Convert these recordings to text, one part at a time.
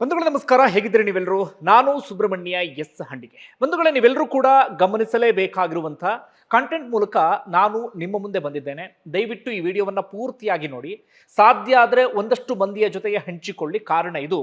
ಬಂಧುಗಳೇ ನಮಸ್ಕಾರ, ಹೇಗಿದ್ದೀರಿ ನೀವೆಲ್ಲರೂ? ನಾನು ಸುಬ್ರಹ್ಮಣ್ಯ ಎಸ್ ಹಂಡಿಗೆ. ಬಂಧುಗಳೇ, ನೀವೆಲ್ಲರೂ ಕೂಡ ಗಮನಿಸಲೇಬೇಕಾಗಿರುವಂಥ ಕಂಟೆಂಟ್ ಮೂಲಕ ನಾನು ನಿಮ್ಮ ಮುಂದೆ ಬಂದಿದ್ದೇನೆ. ದಯವಿಟ್ಟು ಈ ವಿಡಿಯೋವನ್ನು ಪೂರ್ತಿಯಾಗಿ ನೋಡಿ. ಸಾಧ್ಯ ಆದರೆ ಒಂದಷ್ಟು ಮಂದಿಯ ಜೊತೆಗೆ ಹಂಚಿಕೊಳ್ಳಿ. ಕಾರಣ ಇದು.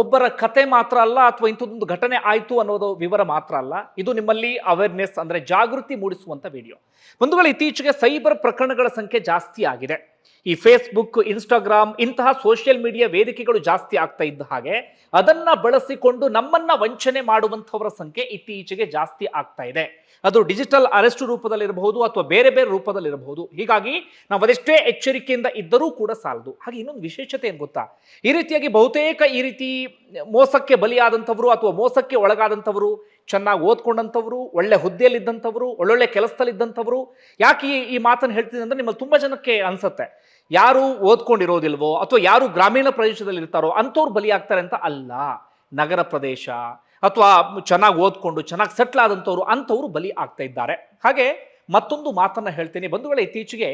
ಒಬ್ಬರ ಕತೆ ಮಾತ್ರ ಅಲ್ಲ ಅಥವಾ ಇಂಥದ್ದೊಂದು ಘಟನೆ ಆಯಿತು ಅನ್ನೋದು ವಿವರ ಮಾತ್ರ ಅಲ್ಲ. ಇದು ನಿಮ್ಮಲ್ಲಿ ಅವೇರ್ನೆಸ್ ಅಂದರೆ ಜಾಗೃತಿ ಮೂಡಿಸುವಂಥ ವಿಡಿಯೋ ಬಂಧುಗಳು ಇತ್ತೀಚೆಗೆ ಸೈಬರ್ ಪ್ರಕರಣಗಳ ಸಂಖ್ಯೆ ಜಾಸ್ತಿ ಆಗಿದೆ. ಈ ಫೇಸ್ಬುಕ್ ಇನ್ಸ್ಟಾಗ್ರಾಮ್ ಇಂತಹ ಸೋಷಿಯಲ್ ಮೀಡಿಯಾ ವೇದಿಕೆಗಳು ಜಾಸ್ತಿ ಆಗ್ತಾ ಇದ್ದ ಹಾಗೆ ಅದನ್ನ ಬಳಸಿಕೊಂಡು ನಮ್ಮನ್ನ ವಂಚನೆ ಮಾಡುವಂಥವರ ಸಂಖ್ಯೆ ಇತ್ತೀಚೆಗೆ ಜಾಸ್ತಿ ಆಗ್ತಾ ಇದೆ. ಅದು ಡಿಜಿಟಲ್ ಅರೆಸ್ಟ್ ರೂಪದಲ್ಲಿರಬಹುದು ಅಥವಾ ಬೇರೆ ಬೇರೆ ರೂಪದಲ್ಲಿರಬಹುದು. ಹೀಗಾಗಿ ನಾವು ಅದೆಷ್ಟೇ ಎಚ್ಚರಿಕೆಯಿಂದ ಇದ್ದರೂ ಕೂಡ ಸಾಲದು. ಹಾಗೆ ಇನ್ನೊಂದು ವಿಶೇಷತೆ ಏನು ಗೊತ್ತಾ? ಈ ರೀತಿಯಾಗಿ ಬಹುತೇಕ ಈ ರೀತಿ ಮೋಸಕ್ಕೆ ಬಲಿಯಾದಂಥವರು ಅಥವಾ ಮೋಸಕ್ಕೆ ಒಳಗಾದಂಥವರು, ಚೆನ್ನಾಗಿ ಓದ್ಕೊಂಡಂಥವ್ರು, ಒಳ್ಳೆ ಹುದ್ದೆಯಲ್ಲಿದ್ದಂಥವ್ರು, ಒಳ್ಳೊಳ್ಳೆ ಕೆಲಸದಲ್ಲಿದ್ದಂಥವ್ರು, ಯಾಕೆ ಈ ಈ ಮಾತನ್ನು ಹೇಳ್ತೀನಿ ಅಂದರೆ ನಿಮ್ಮಲ್ಲಿ ತುಂಬ ಜನಕ್ಕೆ ಅನಿಸುತ್ತೆ. ಯಾರು ಓದ್ಕೊಂಡಿರೋದಿಲ್ವೋ ಅಥವಾ ಯಾರು ಗ್ರಾಮೀಣ ಪ್ರದೇಶದಲ್ಲಿ ಇರ್ತಾರೋ ಅಂಥವ್ರು ಬಲಿಯಾಗ್ತಾರೆ ಅಂತ ಅಲ್ಲ. ನಗರ ಪ್ರದೇಶ ಅಥವಾ ಚೆನ್ನಾಗಿ ಓದ್ಕೊಂಡು, ಚೆನ್ನಾಗಿ ಸೆಟ್ಲ್ ಆದಂಥವ್ರು ಅಂಥವ್ರು ಬಲಿ ಆಗ್ತಾ ಇದ್ದಾರೆ. ಹಾಗೆ ಮತ್ತೊಂದು ಮಾತನ್ನು ಹೇಳ್ತೀನಿ. ಬಂಧುಗಳೇ, ಇತ್ತೀಚೆಗೆ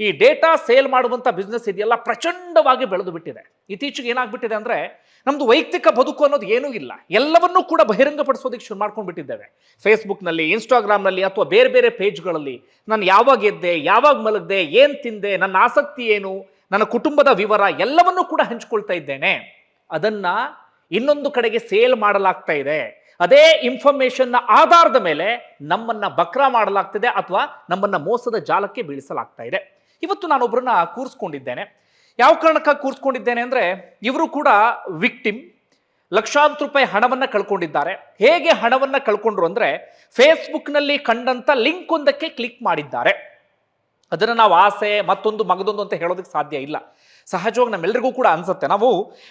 ಈ ಡೇಟಾ ಸೇಲ್ ಮಾಡುವಂಥ ಬಿಸ್ನೆಸ್ ಇದೆಯಲ್ಲ ಪ್ರಚಂಡವಾಗಿ ಬೆಳೆದು ಬಿಟ್ಟಿದೆ. ಇತ್ತೀಚೆಗೆ ಏನಾಗ್ಬಿಟ್ಟಿದೆ ಅಂದರೆ ನಮ್ಮದು ವೈಯಕ್ತಿಕ ಬದುಕು ಅನ್ನೋದು ಏನೂ ಇಲ್ಲ. ಎಲ್ಲವನ್ನೂ ಕೂಡ ಬಹಿರಂಗಪಡಿಸೋದಕ್ಕೆ ಶುರು ಮಾಡ್ಕೊಂಡ್ಬಿಟ್ಟಿದ್ದೇವೆ ಫೇಸ್ಬುಕ್ನಲ್ಲಿ ಇನ್ಸ್ಟಾಗ್ರಾಮ್ನಲ್ಲಿ ಅಥವಾ ಬೇರೆ ಬೇರೆ ಪೇಜ್ಗಳಲ್ಲಿ ನಾನು ಯಾವಾಗ ಎದ್ದೆ, ಯಾವಾಗ ಮಲಗಿದೆ, ಏನು ತಿಂದೆ, ನನ್ನ ಆಸಕ್ತಿ ಏನು, ನನ್ನ ಕುಟುಂಬದ ವಿವರ ಎಲ್ಲವನ್ನೂ ಕೂಡ ಹಂಚ್ಕೊಳ್ತಾ ಇದ್ದೇನೆ. ಅದನ್ನ ಇನ್ನೊಂದು ಕಡೆಗೆ ಸೇಲ್ ಮಾಡಲಾಗ್ತಾ ಇದೆ. ಅದೇ ಇನ್ಫಾರ್ಮೇಶನ್ನ ಆಧಾರದ ಮೇಲೆ ನಮ್ಮನ್ನ ಬಕ್ರ ಮಾಡಲಾಗ್ತಿದೆ ಅಥವಾ ನಮ್ಮನ್ನ ಮೋಸದ ಜಾಲಕ್ಕೆ ಬೀಳಿಸಲಾಗ್ತಾ ಇದೆ. ಇವತ್ತು ನಾನೊಬ್ಬರನ್ನ ಕೂರಿಸ್ಕೊಂಡಿದ್ದೇನೆ. ಯಾವ ಕಾರಣಕ್ಕಾಗಿ ಕೂರಿಸ್ಕೊಂಡಿದ್ದೇನೆ ಅಂದರೆ, ಇವರು ಕೂಡ ವಿಕ್ಟಿಮ್ ಲಕ್ಷಾಂತರ ರೂಪಾಯಿ ಹಣವನ್ನ ಕಳ್ಕೊಂಡಿದ್ದಾರೆ. ಹೇಗೆ ಹಣವನ್ನ ಕಳ್ಕೊಂಡ್ರು ಅಂದರೆ ಫೇಸ್ಬುಕ್ನಲ್ಲಿ ಕಂಡಂತ ಲಿಂಕ್ ಒಂದಕ್ಕೆ ಕ್ಲಿಕ್ ಮಾಡಿದ್ದಾರೆ. ಅದನ್ನು ನಾವು ಆಸೆ, ಮತ್ತೊಂದು ಮಗದೊಂದು ಅಂತ ಹೇಳೋದಕ್ಕೆ ಸಾಧ್ಯ ಇಲ್ಲ. ಸಹಜವಾಗಿ ನಮ್ಮೆಲ್ಲರಿಗೂ ಕೂಡ ಅನ್ಸುತ್ತೆ. ನಾವು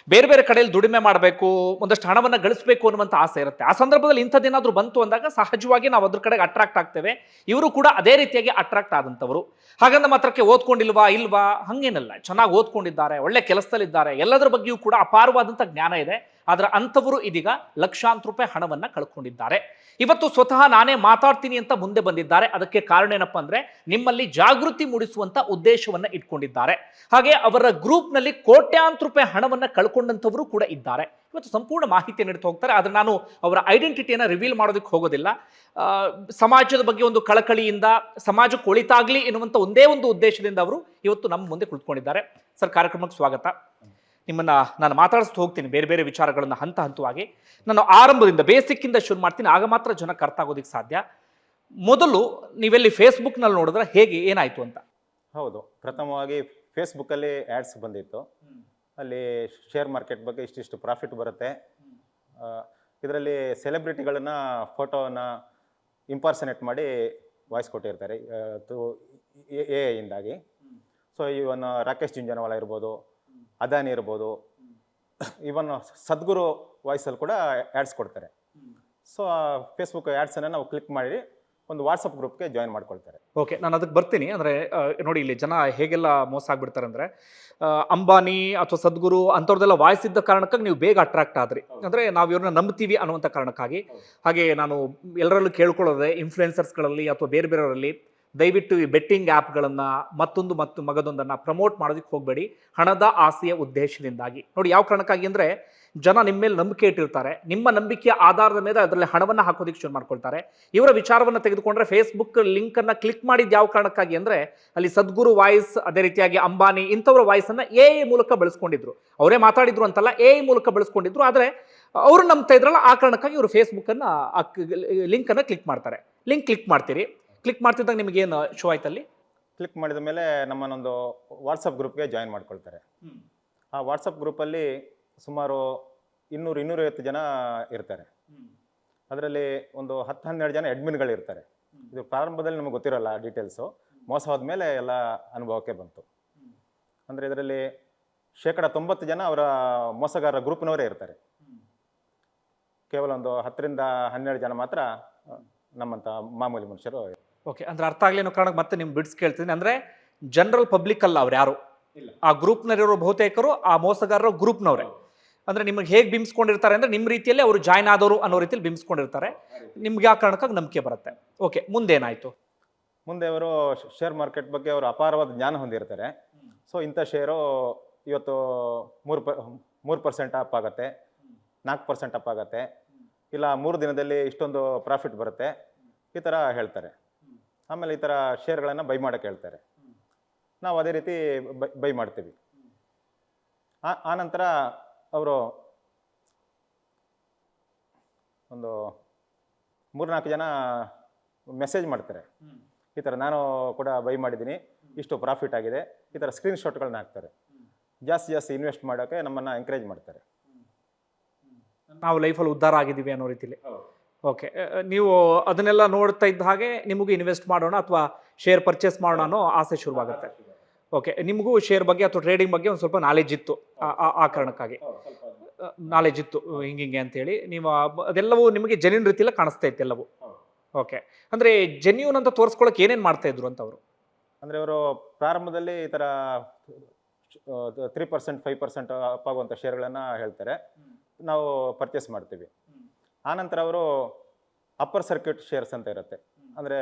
ಬೇರೆ ಬೇರೆ ಕಡೆಯಲ್ಲಿ ದುಡಿಮೆ ಮಾಡಬೇಕು, ಒಂದಷ್ಟು ಹಣವನ್ನು ಗಳಿಸಬೇಕು ಅನ್ನುವಂಥ ಆಸೆ ಇರುತ್ತೆ. ಆ ಸಂದರ್ಭದಲ್ಲಿ ಇಂಥದ್ದೇನಾದರೂ ಬಂತು ಅಂದಾಗ ಸಹಜವಾಗಿ ನಾವು ಅದ್ರ ಕಡೆಗೆ ಅಟ್ರಾಕ್ಟ್ ಆಗ್ತೇವೆ. ಇವರು ಕೂಡ ಅದೇ ರೀತಿಯಾಗಿ ಅಟ್ರಾಕ್ಟ್ ಆದಂಥವರು. ಹಾಗಂದ ಮಾತ್ರಕ್ಕೆ ಓದ್ಕೊಂಡಿಲ್ವಾ, ಇಲ್ವಾ, ಹಂಗೇನಲ್ಲ. ಚೆನ್ನಾಗಿ ಓದ್ಕೊಂಡಿದ್ದಾರೆ, ಒಳ್ಳೆ ಕೆಲಸದಲ್ಲಿದ್ದಾರೆ. ಎಲ್ಲದರ ಬಗ್ಗೆಯೂ ಕೂಡ ಅಪಾರವಾದಂಥ ಜ್ಞಾನ ಇದೆ. ಆದರೆ ಅಂಥವರು ಇದೀಗ ಲಕ್ಷಾಂತರ ರೂಪಾಯಿ ಹಣವನ್ನು ಕಳ್ಕೊಂಡಿದ್ದಾರೆ. ಇವತ್ತು ಸ್ವತಃ ನಾನೇ ಮಾತಾಡ್ತೀನಿ ಅಂತ ಮುಂದೆ ಬಂದಿದ್ದಾರೆ. ಅದಕ್ಕೆ ಕಾರಣ ಏನಪ್ಪ ಅಂದ್ರೆ ನಿಮ್ಮಲ್ಲಿ ಜಾಗೃತಿ ಮೂಡಿಸುವಂತ ಉದ್ದೇಶವನ್ನ ಇಟ್ಕೊಂಡಿದ್ದಾರೆ. ಹಾಗೆ ಅವರ ಗ್ರೂಪ್ನಲ್ಲಿ ಕೋಟ್ಯಾಂತರ ರೂಪಾಯಿ ಹಣವನ್ನ ಕಳ್ಕೊಂಡಂಥವರು ಕೂಡ ಇದ್ದಾರೆ. ಇವತ್ತು ಸಂಪೂರ್ಣ ಮಾಹಿತಿ ನೀಡ್ತಾ ಹೋಗ್ತಾರೆ. ಆದರೆ ನಾನು ಅವರ ಐಡೆಂಟಿಟಿಯನ್ನು ರಿವೀಲ್ ಮಾಡೋದಕ್ಕೆ ಹೋಗೋದಿಲ್ಲ. ಸಮಾಜದ ಬಗ್ಗೆ ಒಂದು ಕಳಕಳಿಯಿಂದ, ಸಮಾಜಕ್ಕೆ ಒಳಿತಾಗ್ಲಿ ಎನ್ನುವಂಥ ಒಂದೇ ಒಂದು ಉದ್ದೇಶದಿಂದ ಅವರು ಇವತ್ತು ನಮ್ಮ ಮುಂದೆ ಕುಳಿತುಕೊಂಡಿದ್ದಾರೆ. ಸರ್, ಕಾರ್ಯಕ್ರಮಕ್ಕೆ ಸ್ವಾಗತ. ನಿಮ್ಮನ್ನ ನಾನು ಮಾತಾಡಿಸ್ತಾ ಹೋಗ್ತೀನಿ ಬೇರೆ ಬೇರೆ ವಿಚಾರಗಳನ್ನು ಹಂತ ಹಂತವಾಗಿ. ನಾನು ಆರಂಭದಿಂದ ಬೇಸಿಕ್ಕಿಂದ ಶುರು ಮಾಡ್ತೀನಿ, ಆಗ ಮಾತ್ರ ಜನಕ್ಕೆ ಅರ್ಥ ಆಗೋದಕ್ಕೆ ಸಾಧ್ಯ. ಮೊದಲು ನೀವೆಲ್ಲಿ ಫೇಸ್ಬುಕ್ನಲ್ಲಿ ನೋಡಿದ್ರೆ ಹೇಗೆ, ಏನಾಯಿತು ಅಂತ. ಹೌದು, ಪ್ರಥಮವಾಗಿ ಫೇಸ್ಬುಕ್ಕಲ್ಲಿ ಆ್ಯಡ್ಸ್ ಬಂದಿತ್ತು. ಅಲ್ಲಿ ಶೇರ್ ಮಾರ್ಕೆಟ್ ಬಗ್ಗೆ ಇಷ್ಟಿಷ್ಟು ಪ್ರಾಫಿಟ್ ಬರುತ್ತೆ. ಇದರಲ್ಲಿ ಸೆಲೆಬ್ರಿಟಿಗಳನ್ನ ಫೋಟೋನ ಇಂಪಾರ್ಸನೇಟ್ ಮಾಡಿ ವಾಯ್ಸ್ ಕೊಟ್ಟಿರ್ತಾರೆ ಎ ಇಂದಾಗಿ. ಸೊ ಇವನ್ ರಾಕೇಶ್ ಜುಂಜನವಾಲ ಇರ್ಬೋದು ಅದಾನಿ ಇರ್ಬೋದು. ಈವನ್ ಸದ್ಗುರು ವಾಯ್ಸಲ್ಲಿ ಕೂಡ ಆ್ಯಡ್ಸ್ ಕೊಡ್ತಾರೆ. ಸೊ ಫೇಸ್ಬುಕ್ ಆ್ಯಡ್ಸನ್ನು ನಾವು ಕ್ಲಿಕ್ ಮಾಡಿ ಒಂದು ವಾಟ್ಸಪ್ ಗ್ರೂಪ್ಗೆ ಜಾಯಿನ್ ಮಾಡ್ಕೊಳ್ತಾರೆ. ಓಕೆ ನಾನು ಅದಕ್ಕೆ ಬರ್ತೀನಿ. ಅಂದರೆ ನೋಡಿ ಇಲ್ಲಿ ಜನ ಹೇಗೆಲ್ಲ ಮೋಸ ಆಗ್ಬಿಡ್ತಾರೆ ಅಂದರೆ ಅಂಬಾನಿ ಅಥವಾ ಸದ್ಗುರು ಅಂಥವ್ರದ್ದೆಲ್ಲ ವಾಯ್ಸ್ ಇದ್ದ ಕಾರಣಕ್ಕಾಗಿ ನೀವು ಬೇಗ ಅಟ್ರಾಕ್ಟ್ ಆದ್ರಿ. ಅಂದರೆ ನಾವು ಇವ್ರನ್ನ ನಂಬ್ತೀವಿ ಅನ್ನುವಂಥ ಕಾರಣಕ್ಕಾಗಿ. ಹಾಗೆ ನಾನು ಎಲ್ಲರಲ್ಲೂ ಕೇಳ್ಕೊಳ್ಳೋದೆ ಇನ್ಫ್ಲುಯೆನ್ಸರ್ಸ್ಗಳಲ್ಲಿ ಅಥವಾ ಬೇರೆ ಬೇರೆಯವರಲ್ಲಿ ದಯವಿಟ್ಟು ಈ ಬೆಟ್ಟಿಂಗ್ ಆ್ಯಪ್ಗಳನ್ನು ಮತ್ತೊಂದು ಮತ್ತು ಮಗದೊಂದನ್ನು ಪ್ರಮೋಟ್ ಮಾಡೋದಕ್ಕೆ ಹೋಗಬೇಡಿ. ಹಣದ ಆಸೆಯ ಉದ್ದೇಶದಿಂದಾಗಿ. ನೋಡಿ ಯಾವ ಕಾರಣಕ್ಕಾಗಿ ಅಂದರೆ, ಜನ ನಿಮ್ಮ ಮೇಲೆ ನಂಬಿಕೆ ಇಟ್ಟಿರ್ತಾರೆ. ನಿಮ್ಮ ನಂಬಿಕೆಯ ಆಧಾರದ ಮೇಲೆ ಅದರಲ್ಲಿ ಹಣವನ್ನು ಹಾಕೋದಕ್ಕೆ ಶುರು ಮಾಡ್ಕೊಳ್ತಾರೆ. ಇವರ ವಿಚಾರವನ್ನು ತೆಗೆದುಕೊಂಡ್ರೆ ಫೇಸ್ಬುಕ್ ಲಿಂಕನ್ನು ಕ್ಲಿಕ್ ಮಾಡಿದ ಯಾವ ಕಾರಣಕ್ಕಾಗಿ ಅಂದರೆ, ಅಲ್ಲಿ ಸದ್ಗುರು ವಾಯ್ಸ್ ಅದೇ ರೀತಿಯಾಗಿ ಅಂಬಾನಿ ಇಂಥವ್ರ ವಾಯ್ಸನ್ನು ಎ ಐ ಮೂಲಕ ಬಳಸ್ಕೊಂಡಿದ್ರು. ಅವರೇ ಮಾತಾಡಿದ್ರು ಅಂತಲ್ಲ ಎ ಐ ಮೂಲಕ ಬಳಸ್ಕೊಂಡಿದ್ರು. ಆದರೆ, ಅವರು ನಂಬ್ತಾ ಇದ್ರಲ್ಲ, ಆ ಕಾರಣಕ್ಕಾಗಿ ಇವರು ಫೇಸ್ಬುಕ್ಕನ್ನು ಲಿಂಕನ್ನು ಕ್ಲಿಕ್ ಮಾಡ್ತಾರೆ. ಲಿಂಕ್ ಕ್ಲಿಕ್ ಮಾಡ್ತೀರಿ. ಕ್ಲಿಕ್ ಮಾಡ್ತಿದ್ದಾಗ ನಿಮಗೆ ಏನು ಶೋ ಆಯ್ತಲ್ಲಿ? ಕ್ಲಿಕ್ ಮಾಡಿದ ಮೇಲೆ ನಮ್ಮನ್ನೊಂದು ವಾಟ್ಸಪ್ ಗ್ರೂಪ್ಗೆ ಜಾಯಿನ್ ಮಾಡ್ಕೊಳ್ತಾರೆ. ಆ ವಾಟ್ಸಪ್ ಗ್ರೂಪಲ್ಲಿ ಸುಮಾರು ಇನ್ನೂರು ಇನ್ನೂರೈವತ್ತು ಜನ ಇರ್ತಾರೆ. ಅದರಲ್ಲಿ ಒಂದು ಹತ್ತು ಹನ್ನೆರಡು ಜನ ಅಡ್ಮಿನ್ಗಳು ಇರ್ತಾರೆ. ಇದು ಪ್ರಾರಂಭದಲ್ಲಿ ನಮಗೆ ಗೊತ್ತಿರೋಲ್ಲ ಡೀಟೇಲ್ಸು ಮೋಸ ಹೋದ್ಮೇಲೆ ಎಲ್ಲ ಅನುಭವಕ್ಕೆ ಬಂತು. ಅಂದರೆ ಇದರಲ್ಲಿ ಶೇಕಡ ತೊಂಬತ್ತು ಜನ ಅವರ ಮೋಸಗಾರರ ಗ್ರೂಪ್ನವರೇ ಇರ್ತಾರೆ. ಕೇವಲ ಒಂದು ಹತ್ತರಿಂದ ಹನ್ನೆರಡು ಜನ ಮಾತ್ರ ನಮ್ಮಂಥ ಮಾಮೂಲಿ ಮನುಷ್ಯರು ಓಕೆ ಅಂದ್ರೆ ಅರ್ಥ ಆಗ್ಲಿ ಅನ್ನೋ ಕಾರಣಕ್ಕೆ ಮತ್ತೆ ನಿಮ್ಗೆ ಬಿಡ್ಸ್ ಕೇಳ್ತೀನಿ. ಅಂದ್ರೆ ಜನರಲ್ ಪಬ್ಲಿಕ್ ಅಲ್ಲ ಅವ್ರು ಯಾರು? ಇಲ್ಲ. ಆ ಗ್ರೂಪ್ನಲ್ಲಿರೋ ಬಹುತೇಕರು ಆ ಮೋಸಗಾರರು ಗ್ರೂಪ್ನವ್ರೆ ಅಂದ್ರೆ ನಿಮಗೆ ಹೇಗೆ ಬಿಂಬಿಸ್ಕೊಂಡಿರ್ತಾರೆ ಅಂದ್ರೆ ನಿಮ್ಮ ರೀತಿಯಲ್ಲಿ ಅವರು ಜಾಯ್ನ್ ಆದವರು ಅನ್ನೋ ರೀತಿಯಲ್ಲಿ ಬಿಂಬಿಸ್ಕೊಂಡಿರ್ತಾರೆ. ನಿಮ್ಗೆ ಆ ಕಾರಣಕ್ಕಾಗಿ ನಂಬಿಕೆ ಬರುತ್ತೆ. ಓಕೆ ಮುಂದೆ ಏನಾಯ್ತು ಮುಂದೆ ಅವರು ಶೇರ್ ಮಾರ್ಕೆಟ್ ಬಗ್ಗೆ ಅವರು ಅಪಾರವಾದ ಜ್ಞಾನ ಹೊಂದಿರ್ತಾರೆ. ಸೊ ಇಂಥ ಶೇರು ಇವತ್ತು ಮೂರು ಪ ಮೂರು ಪರ್ಸೆಂಟ್ ಅಪ್ ಆಗುತ್ತೆ ನಾಲ್ಕು ಪರ್ಸೆಂಟ್ ಅಪ್ ಆಗುತ್ತೆ. ಇಲ್ಲ ಮೂರು ದಿನದಲ್ಲಿ ಇಷ್ಟೊಂದು ಪ್ರಾಫಿಟ್ ಬರುತ್ತೆ ಈ ಥರ ಹೇಳ್ತಾರೆ. ಆಮೇಲೆ ಈ ಥರ ಶೇರ್ಗಳನ್ನು ಬೈ ಮಾಡೋಕ್ಕೆ ಹೇಳ್ತಾರೆ. ನಾವು ಅದೇ ರೀತಿ ಬೈ ಬೈ ಮಾಡ್ತೀವಿ. ಆ ಆನಂತರ ಅವರು ಒಂದು ಮೂರ್ನಾಲ್ಕು ಜನ ಮೆಸೇಜ್ ಮಾಡ್ತಾರೆ. ಈ ಥರ ನಾನು ಕೂಡ ಬೈ ಮಾಡಿದ್ದೀನಿ ಇಷ್ಟು ಪ್ರಾಫಿಟ್ ಆಗಿದೆ ಈ ಥರ ಸ್ಕ್ರೀನ್ ಶಾಟ್ಗಳನ್ನ ಹಾಕ್ತಾರೆ. ಜಾಸ್ತಿ ಜಾಸ್ತಿ ಇನ್ವೆಸ್ಟ್ ಮಾಡೋಕ್ಕೆ ನಮ್ಮನ್ನು ಎಂಕರೇಜ್ ಮಾಡ್ತಾರೆ. ನಾವು ಲೈಫಲ್ಲಿ ಉದ್ಧಾರ ಆಗಿದ್ದೀವಿ ಅನ್ನೋ ರೀತಿಲಿ. ಓಕೆ ನೀವು ಅದನ್ನೆಲ್ಲ ನೋಡ್ತಾ ಇದ್ದ ಹಾಗೆ ನಿಮಗೂ ಇನ್ವೆಸ್ಟ್ ಮಾಡೋಣ ಅಥವಾ ಶೇರ್ ಪರ್ಚೇಸ್ ಮಾಡೋಣ ಅನ್ನೋ ಆಸೆ ಶುರುವಾಗುತ್ತೆ. ಓಕೆ ನಿಮಗೂ ಶೇರ್ ಬಗ್ಗೆ ಅಥವಾ ಟ್ರೇಡಿಂಗ್ ಬಗ್ಗೆ ಒಂದು ಸ್ವಲ್ಪ ನಾಲೆಜ್ ಇತ್ತು. ಆ- ಕಾರಣಕ್ಕಾಗಿ. ನಾಲೆಜ್ ಇತ್ತು ಹಿಂಗೆ ಹಿಂಗೆ ಅಂತೇಳಿ. ನೀವು ಅದೆಲ್ಲವೂ ನಿಮಗೆ ಜೆನ್ಯೂನ್ ರೀತಿಯಲ್ಲಿ ಕಾಣಿಸ್ತಾ ಇತ್ತು ಎಲ್ಲವೂ. ಓಕೆ ಅಂದರೆ ಜೆನ್ಯೂನ್ ಅಂತ ತೋರಿಸ್ಕೊಳಕ್ಕೆ ಏನೇನು ಮಾಡ್ತಾ ಇದ್ರು ಅಂತ ಅವರು? ಅಂದರೆ ಅವರು ಪ್ರಾರಂಭದಲ್ಲಿ ಈ ಥರ three percent, five percent up ಆಗುವಂಥ ಶೇರ್ಗಳನ್ನು ಹೇಳ್ತಾರೆ. ನಾವು ಪರ್ಚೇಸ್ ಮಾಡ್ತೀವಿ. ಆನಂತರ ಅವರು ಅಪ್ಪರ್ ಸರ್ಕ್ಯೂಟ್ ಶೇರ್ಸ್ ಅಂತ ಇರುತ್ತೆ. ಅಂದರೆ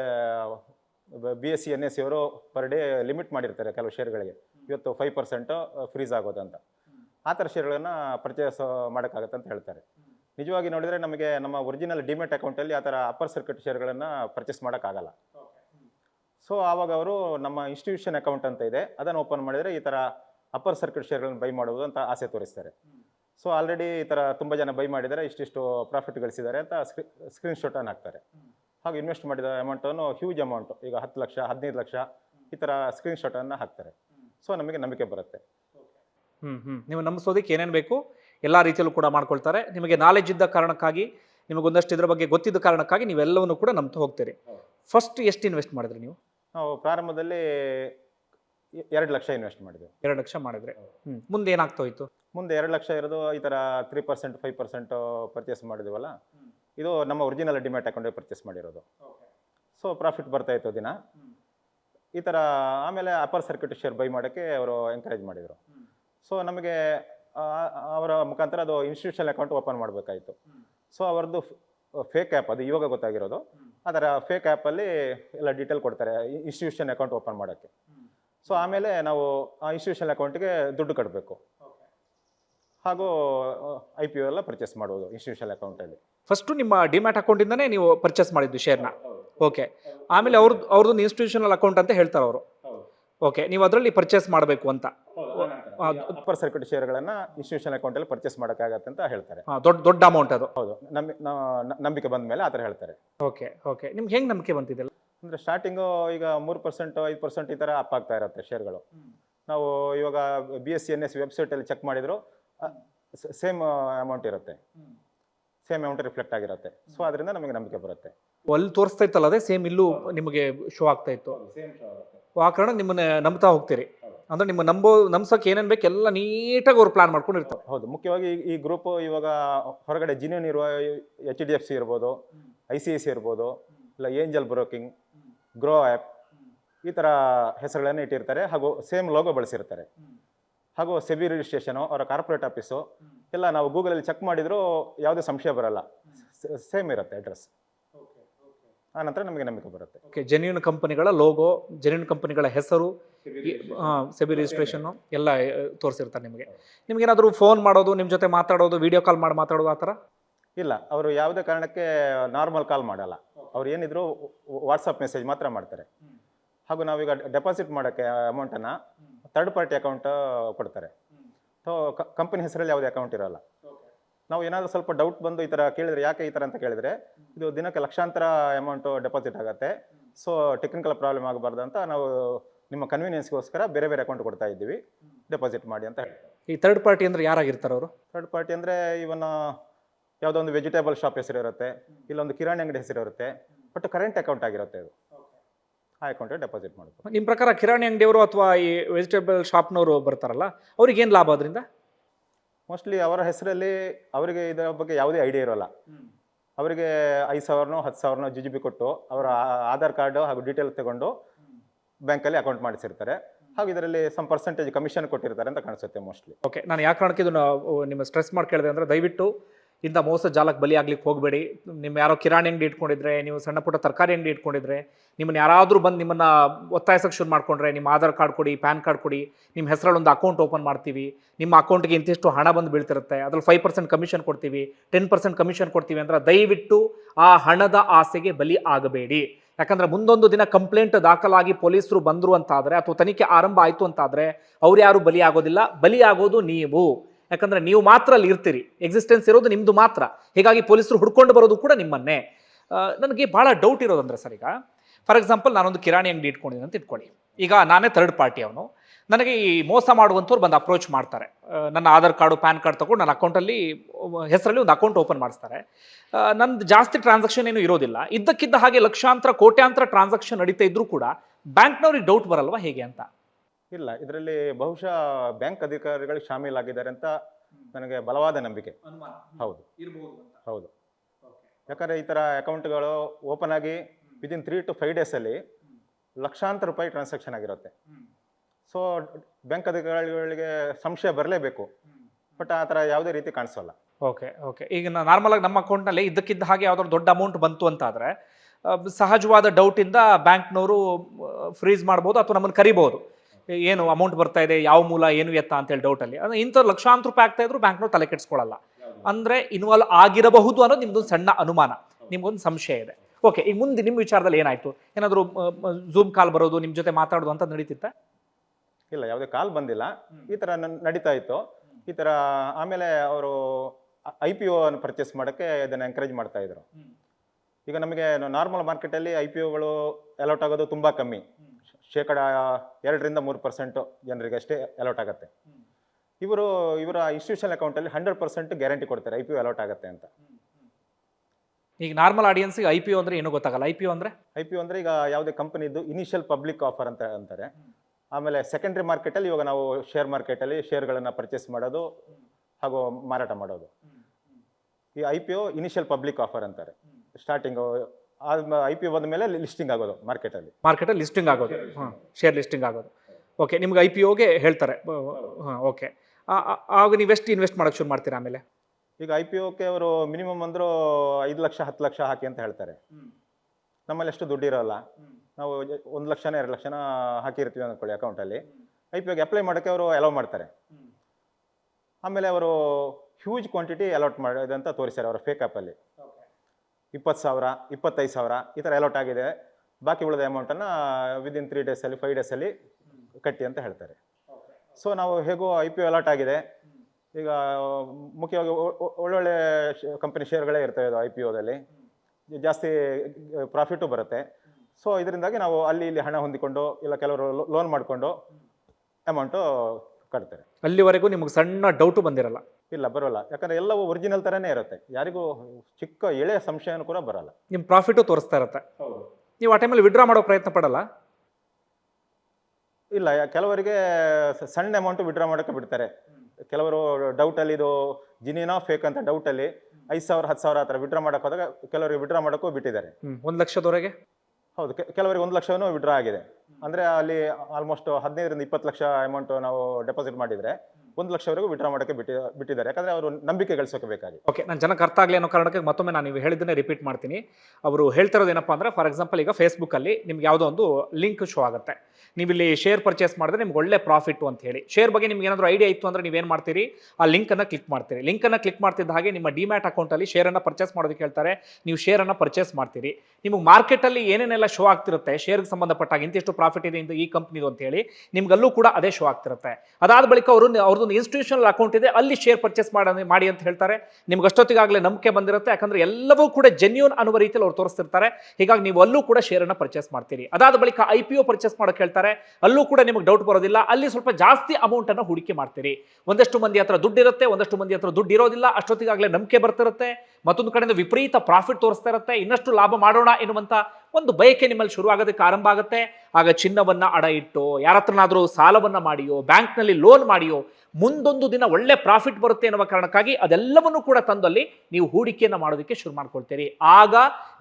B S C N S C ಅವರು ಪರ್ ಡೇ ಲಿಮಿಟ್ ಮಾಡಿರ್ತಾರೆ ಕೆಲವು ಶೇರ್ಗಳಿಗೆ ಇವತ್ತು ಫೈವ್ ಪರ್ಸೆಂಟು ಫ್ರೀಸ್ ಆಗೋದು ಅಂತ. ಆ ಥರ ಶೇರ್ಗಳನ್ನು ಪರ್ಚೇಸ್ ಮಾಡೋಕ್ಕಾಗತ್ತೆ ಅಂತ ಹೇಳ್ತಾರೆ. ನಿಜವಾಗಿ ನೋಡಿದರೆ ನಮಗೆ ನಮ್ಮ ಒರಿಜಿನಲ್ ಡಿಮೆಟ್ ಅಕೌಂಟಲ್ಲಿ ಆ ಥರ ಅಪ್ಪರ್ ಸರ್ಕ್ಯೂಟ್ ಶೇರ್ಗಳನ್ನು ಪರ್ಚೇಸ್ ಮಾಡೋಕ್ಕಾಗಲ್ಲ. ಸೊ ಆವಾಗ ಅವರು ನಮ್ಮ ಇನ್ಸ್ಟಿಟ್ಯೂಷನ್ ಅಕೌಂಟ್ ಅಂತ ಇದೆ. ಅದನ್ನು ಓಪನ್ ಮಾಡಿದರೆ ಈ ಥರ ಅಪ್ಪರ್ ಸರ್ಕ್ಯೂಟ್ ಶೇರ್ಗಳನ್ನು ಬೈ ಮಾಡುವುದು ಅಂತ ಆಸೆ ತೋರಿಸ್ತಾರೆ. ಸೊ ಆಲ್ರೆಡಿ ಈ ಥರ ತುಂಬ ಜನ ಬೈ ಮಾಡಿದ್ದಾರೆ ಇಷ್ಟಿಷ್ಟು ಪ್ರಾಫಿಟ್ ಗಳಿಸಿದ್ದಾರೆ ಅಂತ ಸ್ಕ್ರೀ ಸ್ಕ್ರೀನ್ ಶಾಟನ್ನು ಹಾಕ್ತಾರೆ. ಹಾಗೆ ಇನ್ವೆಸ್ಟ್ ಮಾಡಿದ ಅಮೌಂಟನ್ನು ಹ್ಯೂಜ್ ಅಮೌಂಟು ಈಗ ಹತ್ತು ಲಕ್ಷ ಹದಿನೈದು ಲಕ್ಷ ಈ ಥರ ಸ್ಕ್ರೀನ್ ಶಾಟನ್ನು ಹಾಕ್ತಾರೆ. ಸೊ ನಮಗೆ ನಂಬಿಕೆ ಬರುತ್ತೆ. ಹ್ಞೂ ಹ್ಞೂ ನೀವು ನಂಬಿಸೋದಕ್ಕೆ ಏನೇನು ಬೇಕು ಎಲ್ಲ ರೀತಿಯಲ್ಲೂ ಕೂಡ ಮಾಡ್ಕೊಳ್ತಾರೆ. ನಿಮಗೆ ನಾಲೆಜ್ ಇದ್ದ ಕಾರಣಕ್ಕಾಗಿ ನಿಮಗೊಂದಷ್ಟು ಇದರ ಬಗ್ಗೆ ಗೊತ್ತಿದ್ದ ಕಾರಣಕ್ಕಾಗಿ ನೀವೆಲ್ಲವನ್ನು ಕೂಡ ನಂಬ್ತಾ ಹೋಗ್ತೀರಿ. ಫಸ್ಟ್ ಎಷ್ಟು ಇನ್ವೆಸ್ಟ್ ಮಾಡಿದ್ರಿ ನೀವು? ನಾವು ಪ್ರಾರಂಭದಲ್ಲಿ ಎರಡು ಲಕ್ಷ ಇನ್ವೆಸ್ಟ್ ಮಾಡಿದ್ವಿ ಎರಡು ಲಕ್ಷ ಮಾಡಿದ್ರೆ. ಹ್ಞೂ ಮುಂದೆ ಏನಾಗ್ತಾ ಹೋಯ್ತು? ಮುಂದೆ ಎರಡು ಲಕ್ಷ ಇರೋದು ಈ ಥರ three percent five percent purchase ಮಾಡಿದ್ವಲ್ಲ? ಇದು ನಮ್ಮ ಒರಿಜಿನಲ್ ಡಿಮ್ಯಾಟ್ ಅಕೌಂಟೇ ಪರ್ಚೇಸ್ ಮಾಡಿರೋದು. ಸೊ ಪ್ರಾಫಿಟ್ ಬರ್ತಾ ಇತ್ತು ದಿನ. ಈ ಥರ ಆಮೇಲೆ ಅಪರ್ ಸರ್ಕ್ಯೂಟ್ ಶೇರ್ ಬೈ ಮಾಡೋಕ್ಕೆ ಅವರು ಎಂಕರೇಜ್ ಮಾಡಿದರು. ಸೊ ನಮಗೆ ಅವರ ಮುಖಾಂತರ ಅದು ಇನ್ಸ್ಟಿಟ್ಯೂಷನ್ ಅಕೌಂಟ್ ಓಪನ್ ಮಾಡಬೇಕಾಯಿತು. ಸೊ ಅವರದ್ದು ಫೇಕ್ ಆ್ಯಪ್ ಅದು ಇವಾಗ ಗೊತ್ತಾಗಿರೋದು. ಅದರ ಫೇಕ್ ಆ್ಯಪಲ್ಲಿ ಎಲ್ಲ ಡೀಟೇಲ್ ಕೊಡ್ತಾರೆ ಇನ್ಸ್ಟಿಟ್ಯೂಷನ್ ಅಕೌಂಟ್ ಓಪನ್ ಮಾಡೋಕ್ಕೆ. ಸೊ ಆಮೇಲೆ ನಾವು ಆ ಇನ್ಸ್ಟಿಟ್ಯೂಷನ್ ಅಕೌಂಟಿಗೆ ದುಡ್ಡು ಕಟ್ಟಬೇಕು ಹಾಗೂ ಐ ಪಿ ಎಲ್ಲ ಪರ್ಚೇಸ್ ಮಾಡೋದು ಇನ್ಸ್ಟಿಟ್ಯೂಷನ್ ಅಕೌಂಟಲ್ಲಿ ಫಸ್ಟು ನಿಮ್ಮ ಡಿಮ್ಯಾಟ್ ಅಕೌಂಟಿಂದನೇ ನೀವು ಪರ್ಚೇಸ್ ಮಾಡಿದ್ದು ಶೇರ್ನ ಓಕೆ ಆಮೇಲೆ ಅವ್ರದ್ದು ಅವ್ರದ್ದು ಇನ್ಸ್ಟಿಟ್ಯೂಷನಲ್ ಅಕೌಂಟ್ ಅಂತ ಹೇಳ್ತಾರೆ ಅವರು. ಓಕೆ ನೀವು ಅದರಲ್ಲಿ ಪರ್ಚೇಸ್ ಮಾಡಬೇಕು ಅಂತ. ಅಪ್ಪರ್ ಸರ್ಕ್ಯೂಟ್ ಶೇರ್ಗಳನ್ನು ಇನ್ಸ್ಟಿಟ್ಯೂಷನ್ ಅಕೌಂಟಲ್ಲಿ ಪರ್ಚೇಸ್ ಮಾಡೋಕ್ಕಾಗತ್ತೆ ಅಂತ ಹೇಳ್ತಾರೆ. ದೊಡ್ಡ ದೊಡ್ಡ ಅಮೌಂಟ್ ಅದು. ಹೌದು. ನಂಬಿ ನಾ- ನಂಬಿಕೆ ಬಂದ ಮೇಲೆ ಆ ಥರ ಹೇಳ್ತಾರೆ. ಓಕೆ ಓಕೆ ನಿಮ್ಗೆ ಹೆಂಗೆ ನಂಬಿಕೆ ಬಂತಿದೆಲ್ಲ? ಅಂದರೆ ಸ್ಟಾರ್ಟಿಂಗು ಈಗ ಮೂರು ಪರ್ಸೆಂಟ್ ಐದು ಪರ್ಸೆಂಟ್ ಈ ಥರ ಅಪ್ ಆಗ್ತಾ ಇರುತ್ತೆ ಶೇರ್ಗಳು ನಾವು ಇವಾಗ B S C N S ವೆಬ್ಸೈಟಲ್ಲಿ ಚೆಕ್ ಮಾಡಿದ್ರು ಸೇಮ್ ಅಮೌಂಟ್ ಇರುತ್ತೆ. ಸೇಮ್ ಅಮೌಂಟ್ ರಿಫ್ಲೆಕ್ಟ್ ಆಗಿರುತ್ತೆ. ಸೊ ಅದರಿಂದ ನಮಗೆ ನಂಬಿಕೆ ಬರುತ್ತೆ. ಅಲ್ಲಿ ತೋರಿಸ್ತಾ ಇತ್ತಲ್ಲ ಅದೇ? ಸೇಮ್ ಇಲ್ಲೂ ನಿಮಗೆ ಶೋ ಆಗ್ತಾ ಇತ್ತು. ಆ ಕಾರಣ ನಿಮ್ಮನ್ನ ನಂಬ್ತಾ ಹೋಗ್ತೀರಿ. ಅಂದ್ರೆ ನಿಮ್ಮ ನಂಬೋ ನಂಬ್ಸಕ್ಕೆ ಏನೇನು ಬೇಕು ಎಲ್ಲ ನೀಟಾಗಿ ಅವ್ರು ಪ್ಲಾನ್ ಮಾಡ್ಕೊಂಡಿರ್ತಾರೆ ಹೌದು ಮುಖ್ಯವಾಗಿ ಈ- ಈ ಗ್ರೂಪ್ ಇವಾಗ ಹೊರಗಡೆ ಜಿನಿಯನ್ ಇರುವ ಎಚ್ ಡಿ ಎಫ್ ಸಿ ಇರ್ಬೋದು ಐ ಸಿ ಐ ಸಿ ಇರ್ಬೋದು ಇಲ್ಲ ಏಂಜಲ್ ಬ್ರೋಕಿಂಗ್ ಗ್ರೋ ಆ್ಯಪ್ ಈ ಥರ ಹೆಸರುಗಳನ್ನು ಇಟ್ಟಿರ್ತಾರೆ. ಹಾಗೂ ಸೇಮ್ ಲೋಗೋ ಬಳಸಿರ್ತಾರೆ. ಹಾಗೂ ಸೆಬಿ ರಿಜಿಸ್ಟ್ರೇಷನು ಅವರ ಕಾರ್ಪೊರೇಟ್ ಆಫೀಸು ಎಲ್ಲ ನಾವು ಗೂಗಲಲ್ಲಿ ಚೆಕ್ ಮಾಡಿದರೂ ಯಾವುದೇ ಸಂಶಯ ಬರಲ್ಲ. ಸೇಮ್ ಇರುತ್ತೆ ಅಡ್ರೆಸ್ ಆನಂತರ ನಮಗೆ ನಂಬಿಕೆ ಬರುತ್ತೆ. ಓಕೆ ಜೆನ್ಯೂನ್ ಕಂಪನಿಗಳ ಲೋಗೋ ಜೆನ್ಯೂನ್ ಕಂಪನಿಗಳ ಹೆಸರು ಸೆಬಿ ರಿಜಿಸ್ಟ್ರೇಷನ್ನು ಎಲ್ಲ ತೋರಿಸಿರ್ತಾರೆ ನಿಮಗೆ. ನಿಮಗೇನಾದರೂ ಫೋನ್ ಮಾಡೋದು ನಿಮ್ಮ ಜೊತೆ ಮಾತಾಡೋದು ವಿಡಿಯೋ ಕಾಲ್ ಮಾಡಿ ಮಾತಾಡೋದು ಆ ಥರ? ಇಲ್ಲ ಅವರು ಯಾವುದೇ ಕಾರಣಕ್ಕೆ ನಾರ್ಮಲ್ ಕಾಲ್ ಮಾಡಲ್ಲ. ಅವ್ರು ಏನಿದ್ರು ವಾಟ್ಸಪ್ ಮೆಸೇಜ್ ಮಾತ್ರ ಮಾಡ್ತಾರೆ. ಹಾಗೂ ನಾವೀಗ ಡೆಪಾಸಿಟ್ ಮಾಡೋಕ್ಕೆ ಅಮೌಂಟನ್ನು ಥರ್ಡ್ ಪಾರ್ಟಿ ಅಕೌಂಟ್ ಕೊಡ್ತಾರೆ. ಸೊ ಕಂಪನಿ ಹೆಸರಲ್ಲಿ ಯಾವುದೇ ಅಕೌಂಟ್ ಇರೋಲ್ಲ. ನಾವು ಏನಾದರೂ ಸ್ವಲ್ಪ ಡೌಟ್ ಬಂದು ಈ ಥರ ಕೇಳಿದ್ರೆ ಯಾಕೆ ಈ ಥರ ಅಂತ ಕೇಳಿದರೆ ಇದು ದಿನಕ್ಕೆ ಲಕ್ಷಾಂತರ ಅಮೌಂಟು ಡೆಪಾಸಿಟ್ ಆಗುತ್ತೆ. ಸೊ ಟೆಕ್ನಿಕಲ್ ಪ್ರಾಬ್ಲಮ್ ಆಗಬಾರ್ದು ಅಂತ ನಾವು ನಿಮ್ಮ ಕನ್ವೀನಿಯನ್ಸ್ಗೋಸ್ಕರ ಬೇರೆ ಬೇರೆ ಅಕೌಂಟ್ ಕೊಡ್ತಾ ಇದ್ದೀವಿ. ಡೆಪಾಸಿಟ್ ಮಾಡಿ ಅಂತ ಹೇಳಿ ಈ ಥರ್ಡ್ ಪಾರ್ಟಿ ಅಂದರೆ ಯಾರಾಗಿರ್ತಾರೆ ಅವರು? ಥರ್ಡ್ ಪಾರ್ಟಿ ಅಂದರೆ ಇವನ್ನ ಯಾವುದೋ ಒಂದು ವೆಜಿಟೇಬಲ್ ಶಾಪ್ ಹೆಸರು ಇರುತ್ತೆ ಇಲ್ಲೊಂದು ಕಿರಾಣಿ ಅಂಗಡಿ ಹೆಸರು ಇರುತ್ತೆ ಬಟ್ ಕರೆಂಟ್ ಅಕೌಂಟ್ ಆಗಿರುತ್ತೆ ಅದು. ಆ ಅಕೌಂಟಿಗೆ ಡೆಪಾಸಿಟ್ ಮಾಡಬೇಕು ನಿಮ್ಮ ಪ್ರಕಾರ ಕಿರಾಣಿ ಅಂಗಡಿಯವರು ಅಥವಾ ಈ ವೆಜಿಟೇಬಲ್ ಶಾಪ್ನವರು ಬರ್ತಾರಲ್ಲ ಅವ್ರಿಗೆ ಏನು ಲಾಭ ಅದರಿಂದ? ಮೋಸ್ಟ್ಲಿ ಅವರ ಹೆಸರಲ್ಲಿ ಅವರಿಗೆ ಇದರ ಬಗ್ಗೆ ಯಾವುದೇ ಐಡಿಯಾ ಇರೋಲ್ಲ. ಅವರಿಗೆ ಐದು ಸಾವಿರನೋ ಹತ್ತು ಸಾವಿರನೋ ಜಿ ಜಿ ಬಿ ಕೊಟ್ಟು ಅವರ ಆಧಾರ್ ಕಾರ್ಡು ಹಾಗೂ ಡೀಟೇಲ್ ತಗೊಂಡು ಬ್ಯಾಂಕಲ್ಲಿ ಅಕೌಂಟ್ ಮಾಡಿಸಿರ್ತಾರೆ. ಹಾಗೂ ಇದರಲ್ಲಿ ಸಮ್ ಪರ್ಸೆಂಟೇಜ್ ಕಮಿಷನ್ ಕೊಟ್ಟಿರ್ತಾರೆ ಅಂತ ಕಾಣಿಸುತ್ತೆ ಮೋಸ್ಟ್ಲಿ ಓಕೆ ನಾನು ಯಾಕೆ ಕಾರಣಕ್ಕೆ ಇದನ್ನು ನಿಮ್ಮ ಸ್ಟ್ರೆಸ್ ಮಾಡಿ ಕೇಳಿದೆ ಅಂದರೆ ದಯವಿಟ್ಟು ಇಂಥ ಮೋಸ ಜಾಲಕ್ಕೆ ಬಲಿ ಆಗ್ಲಿಕ್ಕೆ ಹೋಗಬೇಡಿ. ನಿಮ್ಮ ಯಾರೋ ಕಿರಾಣಿ ಅಂಗಡಿ ಇಟ್ಕೊಂಡಿದ್ರೆ, ನೀವು ಸಣ್ಣ ಪುಟ್ಟ ತರಕಾರಿ ಅಂಗಡಿ ಇಟ್ಕೊಂಡಿದ್ರೆ, ನಿಮ್ಮನ್ನ ಯಾರಾದರೂ ಬಂದು ನಿಮ್ಮನ್ನು ಒತ್ತಾಯಿಸಕ್ಕೆ ಶುರು ಮಾಡ್ಕೊಂಡ್ರೆ, ನಿಮ್ಮ ಆಧಾರ್ ಕಾರ್ಡ್ ಕೊಡಿ, ಪ್ಯಾನ್ ಕಾರ್ಡ್ ಕೊಡಿ, ನಿಮ್ಮ ಹೆಸರಲ್ಲಿ ಒಂದು ಅಕೌಂಟ್ ಓಪನ್ ಮಾಡ್ತೀವಿ. ನಿಮ್ಮ ಅಕೌಂಟ್ಗೆ ಇಂತಿಷ್ಟು ಹಣ ಬಂದು ಬೀಳ್ತಿರುತ್ತೆ. ಅದ್ರಲ್ಲಿ ಫೈವ್ ಪರ್ಸೆಂಟ್ ಕಮಿಷನ್ ಕೊಡ್ತೀವಿ. ಟೆನ್ ಪರ್ಸೆಂಟ್ ಕಮಿಷನ್ ಕೊಡ್ತೀವಿ ಅಂದ್ರೆ ದಯವಿಟ್ಟು ಆ ಹಣದ ಆಸೆಗೆ ಬಲಿ ಆಗಬೇಡಿ. ಯಾಕಂದ್ರೆ ಮುಂದೊಂದು ದಿನ ಕಂಪ್ಲೇಂಟ್ ದಾಖಲಾಗಿ ಪೊಲೀಸರು ಬಂದರು ಅಂತಾದರೆ, ಅಥವಾ ತನಿಖೆ ಆರಂಭ ಆಯಿತು ಅಂತಾದರೆ, ಅವ್ರು ಯಾರು ಬಲಿ ಆಗೋದಿಲ್ಲ. ಬಲಿ ಆಗೋದು ನೀವು. ಯಾಕಂದ್ರೆ ನೀವು ಮಾತ್ರ ಅಲ್ಲಿ ಇರ್ತೀರಿ. ಎಕ್ಸಿಸ್ಟೆನ್ಸ್ ಇರೋದು ನಿಮ್ದು ಮಾತ್ರ. ಹೀಗಾಗಿ ಪೊಲೀಸರು ಹುಡ್ಕೊಂಡು ಬರೋದು ಕೂಡ ನಿಮ್ಮನ್ನೇ. ನನಗೆ ಭಾಳ ಡೌಟ್ ಇರೋದಂದ್ರೆ ಸರ್ ಈಗ ಫಾರ್ ಎಕ್ಸಾಂಪಲ್ ನಾನೊಂದು ಕಿರಾಣಿ ಅಂಗಡಿ ಇಟ್ಕೊಂಡಿದ್ದೀನಿ ಅಂತ ಇಟ್ಕೊಳ್ಳಿ. ಈಗ ನಾನೇ ಥರ್ಡ್ ಪಾರ್ಟಿ ಅವನು. ನನಗೆ ಈ ಮೋಸ ಮಾಡುವಂಥವ್ರು ಬಂದು ಅಪ್ರೋಚ್ ಮಾಡ್ತಾರೆ. ನನ್ನ ಆಧಾರ್ ಕಾರ್ಡು, ಪ್ಯಾನ್ ಕಾರ್ಡ್ ತಗೊಂಡು ನನ್ನ ಅಕೌಂಟಲ್ಲಿ ಹೆಸರಲ್ಲಿ ಒಂದು ಅಕೌಂಟ್ ಓಪನ್ ಮಾಡಿಸ್ತಾರೆ. ನಂದು ಜಾಸ್ತಿ ಟ್ರಾನ್ಸಾಕ್ಷನ್ ಏನು ಇರೋದಿಲ್ಲ. ಇದ್ದಕ್ಕಿದ್ದ ಹಾಗೆ ಲಕ್ಷಾಂತರ, ಕೋಟ್ಯಾಂತರ ಟ್ರಾನ್ಸಾಕ್ಷನ್ ನಡೀತಾ ಇದ್ರೂ ಕೂಡ ಬ್ಯಾಂಕ್ನವ್ರಿಗೆ ಡೌಟ್ ಬರಲ್ವಾ ಹೇಗೆ ಅಂತ? ಇಲ್ಲ ಇದರಲ್ಲಿ ಬಹುಶಃ ಬ್ಯಾಂಕ್ ಅಧಿಕಾರಿಗಳು ಶಾಮೀಲಾಗಿದ್ದಾರೆ ಅಂತ ನನಗೆ ಬಲವಾದ ನಂಬಿಕೆ. ಹೌದು. ಹೌದು. ಯಾಕಂದರೆ ಈ ಥರ ಅಕೌಂಟ್ಗಳು ಓಪನ್ ಆಗಿ ವಿದಿನ್ ತ್ರೀ ಟು ಫೈವ್ ಡೇಸಲ್ಲಿ ಲಕ್ಷಾಂತರ ರೂಪಾಯಿ ಟ್ರಾನ್ಸಾಕ್ಷನ್ ಆಗಿರುತ್ತೆ. ಸೊ ಬ್ಯಾಂಕ್ ಅಧಿಕಾರಿಗಳಿಗೆ ಸಂಶಯ ಬರಲೇಬೇಕು. ಬಟ್ ಆ ಥರ ಯಾವುದೇ ರೀತಿ ಕಾಣಿಸೋಲ್ಲ. ಓಕೆ ಓಕೆ ಈಗ ನಾರ್ಮಲ್ ಆಗಿ ನಮ್ಮ ಅಕೌಂಟ್ನಲ್ಲಿ ಇದ್ದಕ್ಕಿದ್ದ ಹಾಗೆ ಯಾವ್ದಾದ್ರು ದೊಡ್ಡ ಅಮೌಂಟ್ ಬಂತು ಅಂತ ಆದ್ರೆ ಸಹಜವಾದ ಡೌಟಿಂದ ಬ್ಯಾಂಕ್ನವರು ಫ್ರೀಸ್ ಮಾಡ್ಬೋದು ಅಥವಾ ನಮ್ಮನ್ನು ಕರಿಬೋದು. ಏನು ಅಮೌಂಟ್ ಬರ್ತಾ ಇದೆ ಯಾವ ಮೂಲ ಏನು ಎತ್ತ ಅಂತೇಳಿ ಡೌಟಲ್ಲಿ ಅಂದ್ರೆ ಇಂಥ ಲಕ್ಷಾಂತರ ರೂಪಾಯಿ ಆಗ್ತಾ ಇದ್ರು ಬ್ಯಾಂಕ್ನವ್ರು ತಲೆ ಕೆಡಿಸ್ಕೊಳ್ಳಲ್ಲ ಅಂದ್ರೆ ಇನ್ವಾಲ್ವ್ ಆಗಿರಬಹುದು ಅನ್ನೋದು ನಿಮ್ದೊಂದು ಸಣ್ಣ ಅನುಮಾನ. ನಿಮ್ಗೊಂದು ಸಂಶಯ ಇದೆ. ಓಕೆ ಈಗ ಮುಂದೆ ನಿಮ್ಮ ವಿಚಾರದಲ್ಲಿ ಏನಾಯ್ತು? ಏನಾದರೂ ಝೂಮ್ ಕಾಲ್ ಬರೋದು ನಿಮ್ಮ ಜೊತೆ ಮಾತಾಡೋದು ಅಂತ ನಡೀತಿತ್ತ? ಇಲ್ಲ ಯಾವುದೇ ಕಾಲ್ ಬಂದಿಲ್ಲ. ಈ ಥರ ನಡೀತಾ ಇತ್ತು. ಈ ಥರ ಆಮೇಲೆ ಅವರು ಐ ಪಿ ಒನ್ನು ಪರ್ಚೇಸ್ ಮಾಡೋಕ್ಕೆ ಇದನ್ನು ಎಂಕರೇಜ್ ಮಾಡ್ತಾ ಇದ್ರು. ಈಗ ನಮಗೆ ನಾರ್ಮಲ್ ಮಾರ್ಕೆಟಲ್ಲಿ ಐ ಪಿ ಒಗಳು ಅಲೌಟ್ ಆಗೋದು ತುಂಬ ಕಮ್ಮಿ. ಶೇಕಡ ಎರಡರಿಂದ ಮೂರು ಪರ್ಸೆಂಟು ಜನರಿಗೆ ಅಷ್ಟೇ ಅಲೌಟ್ ಆಗುತ್ತೆ. ಇವರು ಇವರ ಇನ್ಸ್ಟಿಟ್ಯೂಷನ್ ಅಕೌಂಟಲ್ಲಿ ಹಂಡ್ರೆಡ್ ಪರ್ಸೆಂಟ್ ಗ್ಯಾರಂಟಿ ಕೊಡ್ತಾರೆ ಐ ಪಿ ಒ ಅಲೌಟ್ ಆಗುತ್ತೆ ಅಂತ. ಈಗ ನಾರ್ಮಲ್ ಆಡಿಯನ್ಸ್ಗೆ ಐ ಪಿ ಒ ಅಂದರೆ ಏನೂ ಗೊತ್ತಾಗಲ್ಲ. ಐ ಪಿ ಒ ಅಂದರೆ? ಐ ಪಿ ಒ ಅಂದರೆ ಈಗ ಯಾವುದೇ ಕಂಪ್ನಿದು ಇನಿಷಿಯಲ್ ಪಬ್ಲಿಕ್ ಆಫರ್ ಅಂತ ಅಂತಾರೆ. ಆಮೇಲೆ ಸೆಕೆಂಡ್ರಿ ಮಾರ್ಕೆಟಲ್ಲಿ ಇವಾಗ ನಾವು ಶೇರ್ ಮಾರ್ಕೆಟಲ್ಲಿ ಶೇರ್ಗಳನ್ನು ಪರ್ಚೇಸ್ ಮಾಡೋದು ಹಾಗೂ ಮಾರಾಟ ಮಾಡೋದು. ಈ I P O initial public offer ಅಂತಾರೆ. ಸ್ಟಾರ್ಟಿಂಗು ಐ ಪಿ ಒ ಬಂದ ಮೇಲೆ ಲಿಸ್ಟಿಂಗ್ ಆಗೋದು ಮಾರ್ಕೆಟಲ್ಲಿ ಮಾರ್ಕೆಟಲ್ಲಿ ಲಿಸ್ಟಿಂಗ್ ಆಗೋದು. ಹಾಂ ಶೇರ್ ಲಿಸ್ಟಿಂಗ್ ಆಗೋದು. ಓಕೆ ನಿಮ್ಗೆ ಐ ಪಿ ಒಗೆ ಹೇಳ್ತಾರೆ. ಹಾಂ ಓಕೆ ಆಗ ನೀವು ಎಷ್ಟು ಇನ್ವೆಸ್ಟ್ ಮಾಡೋಕ್ಕೆ ಶುರು ಮಾಡ್ತೀರಾ ಆಮೇಲೆ? ಈಗ ಐ ಪಿ ಒಕ್ಕೆ ಅವರು ಮಿನಿಮಮ್ ಅಂದರೂ ಐದು ಲಕ್ಷ ಹತ್ತು ಲಕ್ಷ ಹಾಕಿ ಅಂತ ಹೇಳ್ತಾರೆ. ನಮ್ಮಲ್ಲಿ ಅಷ್ಟು ದುಡ್ಡು ಇರೋಲ್ಲ. ನಾವು ಒಂದು ಲಕ್ಷನ ಎರಡು ಲಕ್ಷನ ಹಾಕಿರ್ತೀವಿ ಅಂದ್ಕೊಳ್ಳಿ ಅಕೌಂಟಲ್ಲಿ ಐ ಪಿ ಒಗೆ ಅಪ್ಲೈ ಮಾಡೋಕ್ಕೆ ಅವರು ಅಲೋ ಮಾಡ್ತಾರೆ. ಆಮೇಲೆ ಅವರು ಹ್ಯೂಜ್ ಕ್ವಾಂಟಿಟಿ ಅಲಾಟ್ ಮಾಡಿದಂತ ಅಂತ ತೋರಿಸ್ತಾರೆ ಅವರ ಫೇಕಪ್ಪಲ್ಲಿ ಇಪ್ಪತ್ತು ಸಾವಿರ, ಇಪ್ಪತ್ತೈದು ಸಾವಿರ ಈ ಥರ ಅಲಾಟ್ ಆಗಿದೆ. ಬಾಕಿ ಉಳಿದ ಅಮೌಂಟನ್ನು ವಿದಿನ್ ತ್ರೀ ಡೇಸಲ್ಲಿ ಫೈವ್ ಡೇಸಲ್ಲಿ ಕಟ್ಟಿ ಅಂತ ಹೇಳ್ತಾರೆ. ಸೊ ನಾವು ಹೇಗೋ ಐ ಪಿ ಅಲಾಟ್ ಆಗಿದೆ. ಈಗ ಮುಖ್ಯವಾಗಿ ಒ- ಒ- ಒಳ್ಳೊಳ್ಳೆ ಕಂಪನಿ ಶೇರ್ಗಳೇ ಇರ್ತವೆ ಐ ಪಿ ಒದಲ್ಲಿ ಜಾಸ್ತಿ ಪ್ರಾಫಿಟು ಬರುತ್ತೆ. ಸೊ ಇದರಿಂದಾಗಿ ನಾವು ಅಲ್ಲಿ ಇಲ್ಲಿ ಹಣ ಹೊಂದಿಕೊಂಡು ಇಲ್ಲ ಕೆಲವರು ಲೋನ್ ಮಾಡಿಕೊಂಡು ಅಮೌಂಟು ಕಟ್ತಾರೆ ಅಲ್ಲಿವರೆಗೂ ನಿಮಗೆ ಸಣ್ಣ ಡೌಟು ಬಂದಿರಲ್ಲ. ಇಲ್ಲ ಬರೋಲ್ಲ. ಯಾಕಂದ್ರೆ ಎಲ್ಲವೂ ಒರಿಜಿನಲ್ ಥರನೇ ಇರುತ್ತೆ. ಯಾರಿಗೂ ಚಿಕ್ಕ ಎಳೆ ಸಂಶಯನೂ ಕೂಡ ಬರಲ್ಲ. ನಿಮ್ಮ ಪ್ರಾಫಿಟು ತೋರಿಸ್ತಾ ಇರುತ್ತೆ. ನೀವು ಆ ಟೈಮಲ್ಲಿ ವಿಡ್ರಾ ಮಾಡೋ ಪ್ರಯತ್ನ ಪಡಲ್ಲ? ಇಲ್ಲ ಕೆಲವರಿಗೆ ಸಣ್ಣ ಅಮೌಂಟ್ ವಿಡ್ರಾ ಮಾಡೋಕ್ಕೆ ಬಿಡ್ತಾರೆ. ಕೆಲವರು ಡೌಟಲ್ಲಿ ಇದು ಜಿನಿನಾ ಫೇಕ್ ಅಂತ ಡೌಟಲ್ಲಿ ಐದು ಸಾವಿರ ಹತ್ತು ಸಾವಿರ ಥರ ವಿಡ್ರಾ ಮಾಡೋಕೆ ಹೋದಾಗ ಕೆಲವರಿಗೆ ವಿಡ್ರಾ ಮಾಡೋಕ್ಕೂ ಬಿಟ್ಟಿದ್ದಾರೆ. ಒಂದು ಲಕ್ಷದವರೆಗೆ? ಹೌದು ಕೆಲವರಿಗೆ ಒಂದು ಲಕ್ಷವೂ ವಿಡ್ರಾ ಆಗಿದೆ. ಅಂದರೆ ಅಲ್ಲಿ ಆಲ್ಮೋಸ್ಟ್ ಹದಿನೈದರಿಂದ ಇಪ್ಪತ್ತು ಲಕ್ಷ ಅಮೌಂಟ್ ನಾವು ಡೆಪಾಸಿಟ್ ಮಾಡಿದ್ರೆ ಒಂದು ಲಕ್ಷವರೆಗೂ ವಿಡ್ರಾ ಮಾಡೋಕ್ಕೆ ಬಿಟ್ಟಿ, ಬಿಟ್ಟಿದ್ದಾರೆ. ಯಾಕಂದ್ರೆ ಅವರು ನಂಬಿಕೆ ಗಳಿಸೋಕೆ ಬೇಕಾಗಿ. ಓಕೆ ನಾನು ಜನಕ್ಕೆ ಅರ್ಥ ಆಗಲಿ ಅನ್ನೋ ಕಾರಣಕ್ಕೆ ಮತ್ತೊಮ್ಮೆ ನಾನು ನೀವು ಹೇಳಿದ್ದನ್ನೇ ರಿಪೀಟ್ ಮಾಡ್ತೀನಿ. ಅವರು ಹೇಳ್ತಿರೋದು ಏನಪ್ಪಾ ಅಂದರೆ ಫಾರ್ ಎಕ್ಸಾಂಪಲ್ ಈಗ ಫೇಸ್ಬುಕ್ಕಲ್ಲಿ ನಿಮ್ಗೆ ಯಾವುದೋ ಒಂದು ಲಿಂಕ್ ಶೋ ಆಗುತ್ತೆ. ನೀವು ಇಲ್ಲಿ ಶೇರ್ ಪರ್ಚೇಸ್ ಮಾಡಿದ್ರೆ ನಿಮ್ಗೆ ಒಳ್ಳೆ ಪ್ರಾಫಿಟ್ ಅಂತ ಹೇಳಿ. ಶೇರ್ ಬಗ್ಗೆ ನಿಮ್ಗೆ ಏನಾದರೂ ಐಡಿಯಾ ಇತ್ತು ಅಂದರೆ ನೀವೇನು ಮಾಡ್ತೀರಿ? ಆ ಲಿಂಕನ್ನು ಕ್ಲಿಕ್ ಮಾಡ್ತೀರಿ. ಲಿಂಕನ್ನು ಕ್ಲಿಕ್ ಮಾಡ್ತಿದ್ದ ಹಾಗೆ ನಿಮ್ಮ ಡಿಮ್ಯಾಟ್ ಅಕೌಂಟಲ್ಲಿ ಶೇರನ್ನು ಪರ್ಚೇಸ್ ಮಾಡೋದಕ್ಕೆ ಹೇಳ್ತಾರೆ. ನೀವು ಶೇರನ್ನು ಪರ್ಚೇಸ್ ಮಾಡ್ತೀರಿ. ನಿಮಗೆ ಮಾರ್ಕೆಟಲ್ಲಿ ಏನೇನೆಲ್ಲ ಶೋ ಆಗ್ತಿರುತ್ತೆ ಶೇರ್ಗೆ ಸಂಬಂಧಪಟ್ಟಾಗ ಇಂತಿಷ್ಟು ಪ್ರಾಫಿಟ್ ಇದೆ ಇಂದು ಈ ಕಂಪ್ನಿದು ಅಂತ ಹೇಳಿ ನಿಮ್ಗಲ್ಲೂ ಕೂಡ ಅದೇ ಶೋ ಆಗ್ತಿರುತ್ತೆ. ಅದಾದ ಬಳಿಕ ಅವರು ಅವ್ರದ್ದೊಂದು ಇನ್ಸ್ಟಿಟ್ಯೂಷನಲ್ ಅಕೌಂಟ್ ಇದೆ, ಅಲ್ಲಿ ಶೇರ್ ಪರ್ಚೇಸ್ ಮಾಡಿ ಮಾಡಿ ಅಂತ ಹೇಳ್ತಾರೆ. ನಿಮ್ಗೆ ಅಷ್ಟೊತ್ತಿಗಾಗಲೇ ನಂಬಿಕೆ ಬಂದಿರುತ್ತೆ, ಯಾಕಂದ್ರೆ ಎಲ್ಲವೂ ಕೂಡ ಜೆನ್ಯೂನ್ ಅನ್ನುವ ರೀತಿಯಲ್ಲಿ ಅವ್ರು ತೋರಿಸ್ತಿರ್ತಾರೆ. ಹೀಗಾಗಿ ನೀವು ಅಲ್ಲೂ ಕೂಡ ಶೇರನ್ನು ಪರ್ಚೇಸ್ ಮಾಡ್ತೀರಿ. ಅದಾದ ಬಳಿಕ ಐ ಪಿ ಒ ಪರ್ಚೇಸ್ ಮಾಡೋಕೆ ಹೇಳ್ತಾರೆ. ಅಲ್ಲೂ ಕೂಡ ನಿಮಗೆ ಡೌಟ್ ಬರೋದಿಲ್ಲ. ಅಲ್ಲಿ ಸ್ವಲ್ಪ ಜಾಸ್ತಿ ಅಮೌಂಟ್ ಅನ್ನು ಹೂಡಿಕೆ ಮಾಡ್ತೀರಿ. ಒಂದಷ್ಟು ಮಂದಿ ಹತ್ರ ದುಡ್ಡು ಇರುತ್ತೆ, ಒಂದಷ್ಟು ಮಂದಿ ಹತ್ರ ದುಡ್ಡು ಇರೋದಿಲ್ಲ, ಅಷ್ಟೊತ್ತಿಗಾಗಲೇ ನಂಬಿಕೆ ಬರ್ತಿರುತ್ತೆ, ಮತ್ತೊಂದು ಕಡೆಯಿಂದ ವಿಪರೀತ ಪ್ರಾಫಿಟ್ ತೋರಿಸ್ತಾ ಇರುತ್ತೆ, ಇನ್ನಷ್ಟು ಲಾಭ ಮಾಡೋಣ ಎನ್ನುವಂಥ ಒಂದು ಬಯಕೆ ನಿಮ್ಮಲ್ಲಿ ಶುರು ಆಗೋದಕ್ಕೆ ಆರಂಭ ಆಗುತ್ತೆ. ಆಗ ಚಿನ್ನವನ್ನ ಅಡ ಇಟ್ಟು ಯಾರ ಹತ್ರನಾದರೂ ಸಾಲವನ್ನ ಮಾಡಿಯೋ, ಬ್ಯಾಂಕ್ನಲ್ಲಿ ಲೋನ್ ಮಾಡಿಯೋ, ಮುಂದೊಂದು ದಿನ ಒಳ್ಳೆ ಪ್ರಾಫಿಟ್ ಬರುತ್ತೆ ಎನ್ನುವ ಕಾರಣಕ್ಕಾಗಿ ಅದೆಲ್ಲವನ್ನು ಕೂಡ ತಂದಲ್ಲಿ ನೀವು ಹೂಡಿಕೆಯನ್ನು ಮಾಡೋದಕ್ಕೆ ಶುರು ಮಾಡ್ಕೊಳ್ತೀರಿ. ಆಗ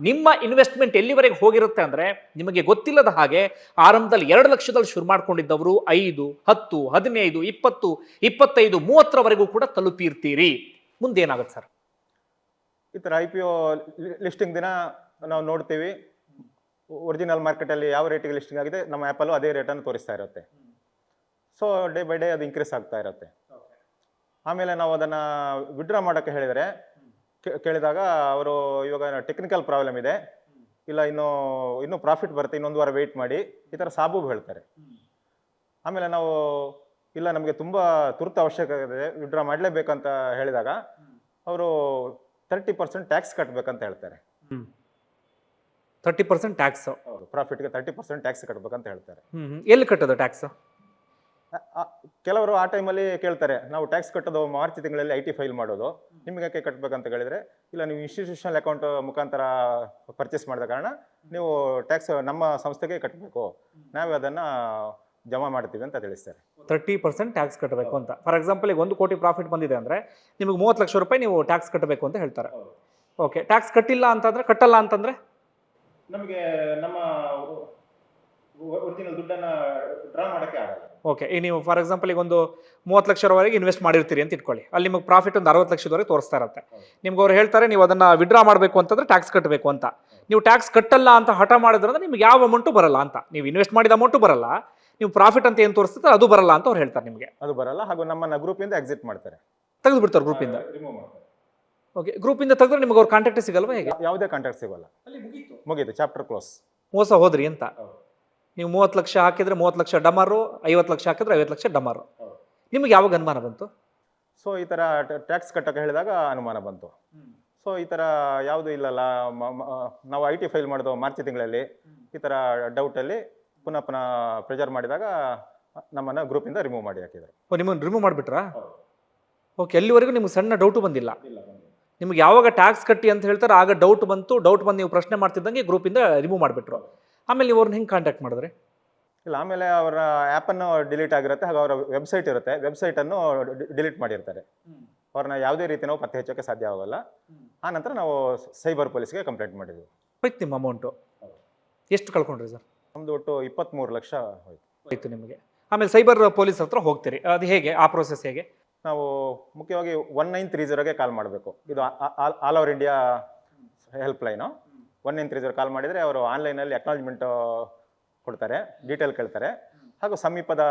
ನಿಮ್ಮ ಇನ್ವೆಸ್ಟ್ಮೆಂಟ್ ಎಲ್ಲಿವರೆಗೆ ಹೋಗಿರುತ್ತೆ ಅಂದ್ರೆ ನಿಮಗೆ ಗೊತ್ತಿಲ್ಲದ ಹಾಗೆ ಆರಂಭದಲ್ಲಿ ಎರಡು ಲಕ್ಷದಲ್ಲಿ ಶುರು ಮಾಡ್ಕೊಂಡಿದ್ದವರು ಐದು, ಹತ್ತು, ಹದಿನೈದು, ಇಪ್ಪತ್ತು, ಇಪ್ಪತ್ತೈದು, ಮೂವತ್ತರವರೆಗೂ ಕೂಡ ತಲುಪಿರ್ತೀರಿ. ಮುಂದೇನಾಗುತ್ತೆ ಸರ್? ಈ ಥರ ಐ ಪಿ ಒ ಲಿಸ್ಟಿಂಗ್ ದಿನ ನಾವು ನೋಡ್ತೀವಿ. ಒರಿಜಿನಲ್ ಮಾರ್ಕೆಟಲ್ಲಿ ಯಾವ ರೇಟಿಗೆ ಲಿಸ್ಟಿಂಗ್ ಆಗಿದೆ, ನಮ್ಮ ಆ್ಯಪಲ್ಲೂ ಅದೇ ರೇಟನ್ನು ತೋರಿಸ್ತಾ ಇರುತ್ತೆ. ಸೊ ಡೇ ಬೈ ಡೇ ಅದು ಇನ್ಕ್ರೀಸ್ ಆಗ್ತಾ ಇರುತ್ತೆ. ಆಮೇಲೆ ನಾವು ಅದನ್ನು ವಿಡ್ರಾ ಮಾಡೋಕ್ಕೆ ಹೇಳಿದರೆ ಕೇಳಿದಾಗ ಅವರು ಇವಾಗ ಟೆಕ್ನಿಕಲ್ ಪ್ರಾಬ್ಲಮ್ ಇದೆ. ಇಲ್ಲ, ಇನ್ನೂ ಇನ್ನೂ ಪ್ರಾಫಿಟ್ ಬರುತ್ತೆ, ಇನ್ನೊಂದು ವಾರ ವೆಯ್ಟ್ ಮಾಡಿ, ಈ ಥರ ಸಾಬೂಬು ಹೇಳ್ತಾರೆ. ಆಮೇಲೆ ನಾವು, ಇಲ್ಲ, ನಮಗೆ ತುಂಬ ತುರ್ತು ಅವಶ್ಯಕತೆ ಇದೆ ವಿಡ್ರಾ ಮಾಡಲೇಬೇಕಂತ ಹೇಳಿದಾಗ, ಅವರು ತರ್ಟಿ ಪರ್ಸೆಂಟ್ ಟ್ಯಾಕ್ಸ್ ಕಟ್ಟಬೇಕಂತ ಹೇಳ್ತಾರೆ. ತರ್ಟಿ ಪರ್ಸೆಂಟ್ ಟ್ಯಾಕ್ಸ್ ಪ್ರಾಫಿಟ್ಗೆ ತರ್ಟಿ ಪರ್ಸೆಂಟ್ ಟ್ಯಾಕ್ಸ್ ಕಟ್ಬೇಕಂತ ಹೇಳ್ತಾರೆ. ಎಲ್ಲಿ ಕಟ್ಟೋದು ಟ್ಯಾಕ್ಸ್ ಕೆಲವರು ಆ ಟೈಮಲ್ಲಿ ಕೇಳ್ತಾರೆ ನಾವು ಟ್ಯಾಕ್ಸ್ ಕಟ್ಟೋದು ಮಾರ್ಚ್ ತಿಂಗಳಲ್ಲಿ ಐ ಟಿ ಫೈಲ್ ಮಾಡೋದು. ನಿಮಗೆ ಯಾಕೆ ಕಟ್ಟಬೇಕಂತ ಹೇಳಿದ್ರೆ ಇಲ್ಲ ನೀವು ಇನ್ಸ್ಟಿಟ್ಯೂಷನಲ್ ಅಕೌಂಟ್ ಮುಖಾಂತರ ಪರ್ಚೇಸ್ ಮಾಡಿದ ಕಾರಣ ನೀವು ಟ್ಯಾಕ್ಸ್ ನಮ್ಮ ಸಂಸ್ಥೆಗೆ ಕಟ್ಟಬೇಕು ನಾವೇ ಅದನ್ನು ಜಮಾ ಮಾಡ್ತೀವಿ ಅಂತ ತಿಳಿಸ್ತಾರೆ. ತರ್ಟಿ ಪರ್ಸೆಂಟ್ ಟ್ಯಾಕ್ಸ್ ಕಟ್ಟಬೇಕು ಅಂತ. ಫಾರ್ ಎಕ್ಸಾಂಪಲ್ ಈಗ ಒಂದು ಕೋಟಿ ಪ್ರಾಫಿಟ್ ಬಂದಿದೆ ಅಂದರೆ ನಿಮಗೆ ಮೂವತ್ತು ಲಕ್ಷ ರೂಪಾಯಿ ನೀವು ಟ್ಯಾಕ್ಸ್ ಕಟ್ಟಬೇಕು ಅಂತ ಹೇಳ್ತಾರೆ. ಓಕೆ ಟ್ಯಾಕ್ಸ್ ಕಟ್ಟಿಲ್ಲ ಅಂತಂದ್ರೆ ಕಟ್ಟಲ್ಲ ಅಂತಂದ್ರೆ? ನಮಗೆ ನಮ್ಮ ಒರಿಜಿನಲ್ ದುಡ್ಡನ್ನ ಡ್ರಾ ಮಾಡೋಕ್ಕೆ ಆಗಲ್ಲ. ಓಕೆ ಈ ನೀವು ಫಾರ್ ಎಕ್ಸಾಂಪಲ್ ಈಗ ಒಂದು ಮೂವತ್ತು ಲಕ್ಷರವರೆಗೆ ಇನ್ವೆಸ್ಟ್ ಮಾಡಿರ್ತೀರಿ ಅಂತ ಇಟ್ಕೊಳ್ಳಿ. ಅಲ್ಲಿ ನಿಮಗೆ ಪ್ರಾಫಿಟ್ ಒಂದು ಅರವತ್ತು ಲಕ್ಷದವರೆಗೆ ತೋರಿಸ್ತಾ ಇರುತ್ತೆ. ನಿಮ್ಗೆ ಅವ್ರು ಹೇಳ್ತಾರೆ ನೀವು ಅದನ್ನು ವಿಡ್ರಾ ಮಾಡಬೇಕು ಅಂತಂದ್ರೆ ಟ್ಯಾಕ್ಸ್ ಕಟ್ಟಬೇಕು ಅಂತ. ನೀವು ಟ್ಯಾಕ್ಸ್ ಕಟ್ಟಲ್ಲ ಅಂತ ಹಠ ಮಾಡಿದ್ರೆ ನಿಮ್ಗೆ ಯಾವ ಅಮೌಂಟು ಬರಲ್ಲ ಅಂತ. ನೀವು ಇನ್ವೆಸ್ಟ್ ಮಾಡಿದ ಅಮೌಂಟು ಬರಲ್ಲ. ನೀವು ಪ್ರಾಫಿಟ್ ಅಂತ ಏನು ತೋರಿಸ್ತಾರೆ ಅದು ಬರಲ್ಲ ಅಂತ ಅವ್ರು ಹೇಳ್ತಾರೆ ನಿಮಗೆ. ಅದು ಬರಲ್ಲ ಹಾಗೂ ನಮ್ಮನ್ನ ಗ್ರೂಪಿಂದ ಎಕ್ಸಿಟ್ ಮಾಡ್ತಾರೆ. ತೆಗೆದು ಬಿಡ್ತಾರೆ ಗ್ರೂಪಿಂದ ರಿಮೂವ್ ಮಾಡ್ತಾರೆ. ಓಕೆ ಗ್ರೂಪಿಂದ ತೆಗೆದ್ರೆ ನಿಮಗೆ ಅವ್ರ ಕಾಂಟ್ಯಾಕ್ಟ್ ಸಿಗಲ್ವಾ ಹೇಗೆ? ಯಾವುದೇ ಕಾಂಟ್ಯಾಕ್ಟ್ ಸಿಗೋಲ್ಲ. ಮುಗೀತು. ಚಾಪ್ಟರ್ ಕ್ಲೋಸ್ ಮೋಸ ಹೋದ್ರಿ ಅಂತ. ನೀವು ಮೂವತ್ತು ಲಕ್ಷ ಹಾಕಿದ್ರೆ ಮೂವತ್ತು ಲಕ್ಷ ಡಮಾರು ಐವತ್ತು ಲಕ್ಷ ಹಾಕಿದ್ರೆ ಐವತ್ತು ಲಕ್ಷ ಡಮಾರು. ನಿಮಗೆ ಯಾವಾಗ ಅನುಮಾನ ಬಂತು? ಸೊ ಈ ಥರ ಟ್ಯಾಕ್ಸ್ ಕಟ್ಟಕ್ಕೆ ಹೇಳಿದಾಗ ಅನುಮಾನ ಬಂತು. ಸೊ ಈ ಥರ ಯಾವುದು ಇಲ್ಲಲ್ಲ ನಾವು ಐ ಟಿ ಫೈಲ್ ಮಾಡಿದ್ವು ಮಾರ್ಚ್ ತಿಂಗಳಲ್ಲಿ. ಈ ಥರ ಡೌಟಲ್ಲಿ ಪುನಃ ಪುನಃ ಪ್ರೆಜರ್ ಮಾಡಿದಾಗ ನಮ್ಮನ್ನು ಗ್ರೂಪಿಂದ ರಿಮೂವ್ ಮಾಡಿ ಹಾಕಿದ್ದಾರೆ ಓ ನಿಮ್ಮನ್ನು ರಿಮೂವ್ ಮಾಡಿಬಿಟ್ರಾ? ಓಕೆ ಎಲ್ಲಿವರೆಗೂ ನಿಮ್ಗೆ ಸಣ್ಣ ಡೌಟು ಬಂದಿಲ್ಲ. ನಿಮ್ಗೆ ಯಾವಾಗ ಟ್ಯಾಕ್ಸ್ ಕಟ್ಟಿ ಅಂತ ಹೇಳ್ತಾರೆ ಆಗ ಡೌಟ್ ಬಂತು ಡೌಟ್ ಬಂದು ನೀವು ಪ್ರಶ್ನೆ ಮಾಡ್ತಿದ್ದಂಗೆ ಗ್ರೂಪಿಂದ ರಿಮೂವ್ ಮಾಡಿಬಿಟ್ರು. ಆಮೇಲೆ ನೀವು ಅವ್ರನ್ನ ಹೆಂಗೆ ಕಾಂಟ್ಯಾಕ್ಟ್ ಮಾಡಿದ್ರಿ? ಇಲ್ಲ ಆಮೇಲೆ ಅವರ ಆ್ಯಪನ್ನು ಡಿಲೀಟ್ ಆಗಿರುತ್ತೆ ಹಾಗೂ ಅವರ ವೆಬ್ಸೈಟ್ ಇರುತ್ತೆ. ವೆಬ್ಸೈಟನ್ನು ಡಿಲೀಟ್ ಮಾಡಿರ್ತಾರೆ. ಅವ್ರನ್ನ ಯಾವುದೇ ರೀತಿ ನಾವು ಪತ್ತೆ ಹಚ್ಚೋಕ್ಕೆ ಆಗೋಲ್ಲ. ಆ ನಂತರ ನಾವು ಸೈಬರ್ ಪೊಲೀಸ್ಗೆ ಕಂಪ್ಲೇಂಟ್ ಮಾಡಿದ್ವಿ. ಹೋಯ್ತು ನಿಮ್ಮ ಅಮೌಂಟು ಎಷ್ಟು ಕಳ್ಕೊಂಡ್ರಿ ಸರ್? ನಮ್ಮದು ಒಟ್ಟು ಇಪ್ಪತ್ತ್ಮೂರು ಲಕ್ಷ ಹೋಯ್ತು. ಹೋಯ್ತು ನಿಮಗೆ. ಆಮೇಲೆ ಸೈಬರ್ ಪೊಲೀಸ್ ಹತ್ರ ಹೋಗ್ತೀರಿ. ಅದು ಹೇಗೆ? ಆ ಪ್ರೋಸೆಸ್ ಹೇಗೆ? ನಾವು ಮುಖ್ಯವಾಗಿ ಒನ್ ನೈನ್ ತ್ರೀ ಜೀರೋಗೆ ಕಾಲ್ ಮಾಡಬೇಕು. ಇದು all over India help line one nine three zero call ಮಾಡಿದರೆ ಅವರು ಆನ್ಲೈನಲ್ಲಿ ಅಕ್ನಾಲಜ್ಮೆಂಟು ಕೊಡ್ತಾರೆ ಡೀಟೇಲ್ ಕೇಳ್ತಾರೆ. ಹಾಗೂ ಸಮೀಪದ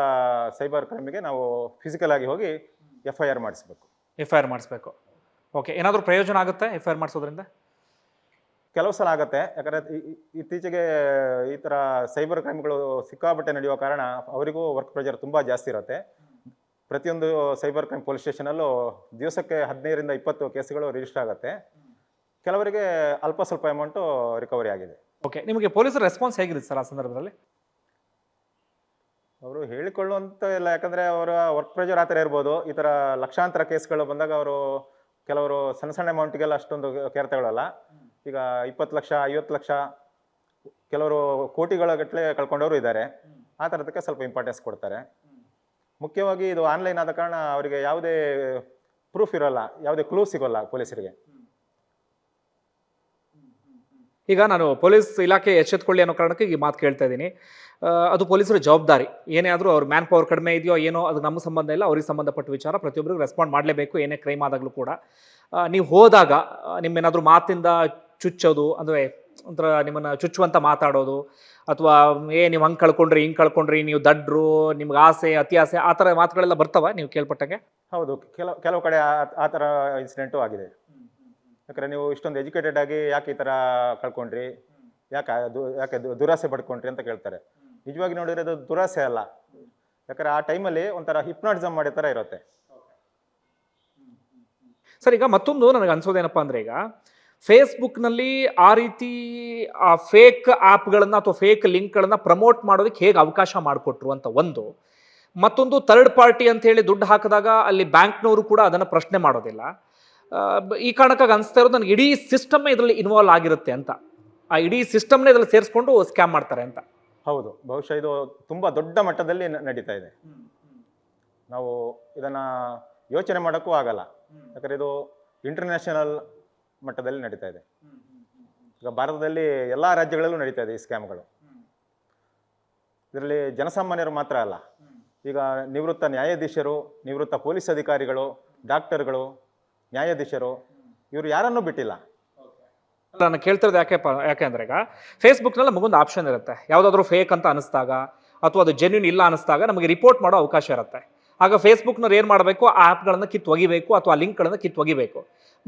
ಸೈಬರ್ ಕ್ರೈಮಿಗೆ ನಾವು ಫಿಸಿಕಲ್ ಆಗಿ ಹೋಗಿ ಎಫ್ ಐ ಆರ್ ಮಾಡಿಸ್ಬೇಕು. ಎಫ್ ಐ ಆರ್ ಮಾಡಿಸ್ಬೇಕು. ಓಕೆ ಏನಾದರೂ ಪ್ರಯೋಜನ ಆಗುತ್ತೆ ಎಫ್ ಐ ಆರ್ ಮಾಡಿಸೋದ್ರಿಂದ? ಕೆಲವು ಸಲ ಆಗುತ್ತೆ ಯಾಕಂದರೆ ಇತ್ತೀಚೆಗೆ ಈ ಥರ ಸೈಬರ್ ಕ್ರೈಮ್ಗಳು ಸಿಕ್ಕಾಪಟ್ಟೆ ನಡೆಯುವ ಕಾರಣ ಅವರಿಗೂ ವರ್ಕ್ ಪ್ರೆಷರ್ ತುಂಬ ಜಾಸ್ತಿ ಇರುತ್ತೆ. ಪ್ರತಿಯೊಂದು ಸೈಬರ್ ಕ್ರೈಮ್ ಪೊಲೀಸ್ ಸ್ಟೇಷನಲ್ಲೂ ದಿವಸಕ್ಕೆ ಹದಿನೈದರಿಂದ ಇಪ್ಪತ್ತು ಕೇಸ್ಗಳು ರಿಜಿಸ್ಟರ್ ಆಗುತ್ತೆ. ಕೆಲವರಿಗೆ ಅಲ್ಪ ಸ್ವಲ್ಪ ಅಮೌಂಟು ರಿಕವರಿ ಆಗಿದೆ. ಓಕೆ ನಿಮಗೆ ಪೊಲೀಸರ ರೆಸ್ಪಾನ್ಸ್ ಹೇಗಿದೆ ಸರ್ ಆ ಸಂದರ್ಭದಲ್ಲಿ? ಅವರು ಹೇಳಿಕೊಳ್ಳುವಂತ ಇಲ್ಲ ಯಾಕಂದರೆ ಅವರ ವರ್ಕ್ ಪ್ರೆಷರ್ ಆ ಥರ ಇರ್ಬೋದು. ಈ ಥರ ಲಕ್ಷಾಂತರ ಕೇಸ್ಗಳು ಬಂದಾಗ ಅವರು ಕೆಲವರು ಸಣ್ಣ ಸಣ್ಣ ಅಮೌಂಟ್ಗೆಲ್ಲ ಅಷ್ಟೊಂದು ಕೇರ್ ತಗೊಳ್ಳಲ್ಲ ಈಗ ಇಪ್ಪತ್ತು ಲಕ್ಷ ಐವತ್ತು ಲಕ್ಷ ಕೆಲವರು ಕೋಟಿಗಳ ಗಟ್ಟಲೆ ಕಳ್ಕೊಂಡವರು ಇದ್ದಾರೆ. ಆ ಥರದಕ್ಕೆ ಸ್ವಲ್ಪ ಇಂಪಾರ್ಟೆನ್ಸ್ ಕೊಡ್ತಾರೆ. ಮುಖ್ಯವಾಗಿ ಇದು ಆನ್ಲೈನ್ ಆದ ಕಾರಣ ಅವರಿಗೆ ಯಾವುದೇ ಪ್ರೂಫ್ ಇರೋಲ್ಲ, ಯಾವುದೇ ಕ್ಲೂ ಸಿಗೋಲ್ಲ ಪೊಲೀಸರಿಗೆ. ಈಗ ನಾನು ಪೊಲೀಸ್ ಇಲಾಖೆ ಎಚ್ಚೆತ್ಕೊಳ್ಳಿ ಅನ್ನೋ ಕಾರಣಕ್ಕೆ ಈ ಮಾತು ಕೇಳ್ತಾ ಇದ್ದೀನಿ. ಅದು ಪೊಲೀಸರ ಜವಾಬ್ದಾರಿ. ಏನೇ ಆದರೂ ಅವ್ರ ಮ್ಯಾನ್ ಪವರ್ ಕಡಿಮೆ ಇದೆಯೋ ಏನೋ, ಅದು ನಮ್ಮ ಸಂಬಂಧ ಇಲ್ಲ, ಅವ್ರಿಗೆ ಸಂಬಂಧಪಟ್ಟ ವಿಚಾರ ಪ್ರತಿಯೊಬ್ಬರಿಗೂ ರೆಸ್ಪಾಂಡ್ ಮಾಡಲೇಬೇಕು, ಏನೇ ಕ್ರೈಮ್ ಆದಾಗಲೂ ಕೂಡ. ನೀವು ಹೋದಾಗ ನಿಮ್ಮೇನಾದರೂ ಮಾತಿಂದ ಚುಚ್ಚೋದು, ಅಂದರೆ ಒಂಥರ ನಿಮ್ಮನ್ನು ಚುಚ್ಚುವಂತ ಮಾತಾಡೋದು ಅಥವಾ ಏ ನೀವು ಹಂಗೆ ಕಳ್ಕೊಂಡ್ರಿ ಹಿಂಗೆ ಕಳ್ಕೊಂಡ್ರಿ ನೀವು ದಡ್ರು ನಿಮ್ಗೆ ಆಸೆ ಅತಿ ಆಸೆ ಆ ಥರ ಮಾತುಗಳೆಲ್ಲ ಬರ್ತವ ನೀವು ಕೇಳ್ಪಟ್ಟಂಗೆ? ಹೌದು ಕೆಲವು ಕೆಲವು ಕಡೆ ಆ- ಆ ಥರ ಇನ್ಸಿಡೆಂಟು ಆಗಿದೆ. ಯಾಕಂದರೆ ನೀವು ಇಷ್ಟೊಂದು ಎಜುಕೇಟೆಡ್ ಆಗಿ ಯಾಕೆ ಈ ಥರ ಕಳ್ಕೊಂಡ್ರಿ? ಯಾಕೆ ಆ ದು- ಯಾಕೆ ದು- ದುರಾಸೆ ಪಡ್ಕೊಂಡ್ರಿ ಅಂತ ಕೇಳ್ತಾರೆ. ನಿಜವಾಗಿ ನೋಡಿದ್ರೆ ಅದು ದುರಾಸೆ ಅಲ್ಲ. ಯಾಕಂದರೆ ಆ ಟೈಮಲ್ಲಿ ಒಂಥರ ಹಿಪ್ನಾಟಿಸಮ್ ಮಾಡೋ ಥರ ಇರುತ್ತೆ. ಸರ್ ಈಗ ಮತ್ತೊಂದು ನನಗೆ ಅನ್ಸೋದೇನಪ್ಪ ಅಂದರೆ ಈಗ ಫೇಸ್ಬುಕ್ನಲ್ಲಿ ಆ ರೀತಿ ಆ ಫೇಕ್ ಆ್ಯಪ್ಗಳನ್ನು ಅಥವಾ ಫೇಕ್ ಲಿಂಕ್ಗಳನ್ನು ಪ್ರಮೋಟ್ ಮಾಡೋದಕ್ಕೆ ಹೇಗೆ ಅವಕಾಶ ಮಾಡಿಕೊಟ್ರು ಅಂತ ಒಂದು. ಮತ್ತೊಂದು ಥರ್ಡ್ ಪಾರ್ಟಿ ಅಂತ ಹೇಳಿ ದುಡ್ಡು ಹಾಕಿದಾಗ ಅಲ್ಲಿ ಬ್ಯಾಂಕ್ನವರು ಕೂಡ ಅದನ್ನು ಪ್ರಶ್ನೆ ಮಾಡೋದಿಲ್ಲ. ಈ ಕಾರಣಕ್ಕಾಗಿ ಅನಿಸ್ತಾ ಇರೋದು ನನಗೆ ಇಡೀ ಸಿಸ್ಟಮ್ ಇದರಲ್ಲಿ ಇನ್ವಾಲ್ವ್ ಆಗಿರುತ್ತೆ ಅಂತ. ಆ ಇಡೀ ಸಿಸ್ಟಮ್ನೇ ಇದರಲ್ಲಿ ಸೇರಿಸ್ಕೊಂಡು ಸ್ಕ್ಯಾಮ್ ಮಾಡ್ತಾರೆ ಅಂತ. ಹೌದು. ಬಹುಶಃ ಇದು ತುಂಬ ದೊಡ್ಡ ಮಟ್ಟದಲ್ಲಿ ನಡೀತಾ ಇದೆ. ನಾವು ಇದನ್ನು ಯೋಚನೆ ಮಾಡೋಕ್ಕೂ ಆಗಲ್ಲ. ಯಾಕಂದರೆ ಇದು ಇಂಟರ್ನ್ಯಾಷನಲ್ ಮಟ್ಟದಲ್ಲಿ ನಡೀತಾ ಇದೆ. ಈಗ ಭಾರತದಲ್ಲಿ ಎಲ್ಲ ರಾಜ್ಯಗಳಲ್ಲೂ ನಡೀತಾ ಇದೆ ಈ ಸ್ಕ್ಯಾಮ್ಗಳು. ಇದರಲ್ಲಿ ಜನಸಾಮಾನ್ಯರು ಮಾತ್ರ ಅಲ್ಲ. ಈಗ ನಿವೃತ್ತ ನ್ಯಾಯಾಧೀಶರು ನಿವೃತ್ತ ಪೊಲೀಸ್ ಅಧಿಕಾರಿಗಳು ಡಾಕ್ಟರ್ಗಳು ನ್ಯಾಯಾಧೀಶರು ಇವರು ಯಾರನ್ನೂ ಬಿಟ್ಟಿಲ್ಲ. ನಾನು ಕೇಳ್ತಿರೋದು ಯಾಕೆ ಯಾಕೆ ಅಂದ್ರೆ ಈಗ ಫೇಸ್ಬುಕ್ನಲ್ಲಿ ನಮಗೊಂದು ಆಪ್ಷನ್ ಇರುತ್ತೆ. ಯಾವುದಾದ್ರೂ ಫೇಕ್ ಅಂತ ಅನಿಸ್ದಾಗ ಅಥವಾ ಅದು ಜೆನ್ಯೂನ್ ಇಲ್ಲ ಅನಿಸ್ದಾಗ ನಮಗೆ ರಿಪೋರ್ಟ್ ಮಾಡೋ ಅವಕಾಶ ಇರುತ್ತೆ. ಆಗ ಫೇಸ್ಬುಕ್ನವ್ರು ಏನು ಮಾಡಬೇಕು? ಆ ಆ್ಯಪ್ಗಳನ್ನು ಕಿತ್ತು ಒಗಿಬೇಕು ಅಥವಾ ಆ ಲಿಂಕ್ಗಳನ್ನು ಕಿತ್ತು ಒಗಿಬೇಕು.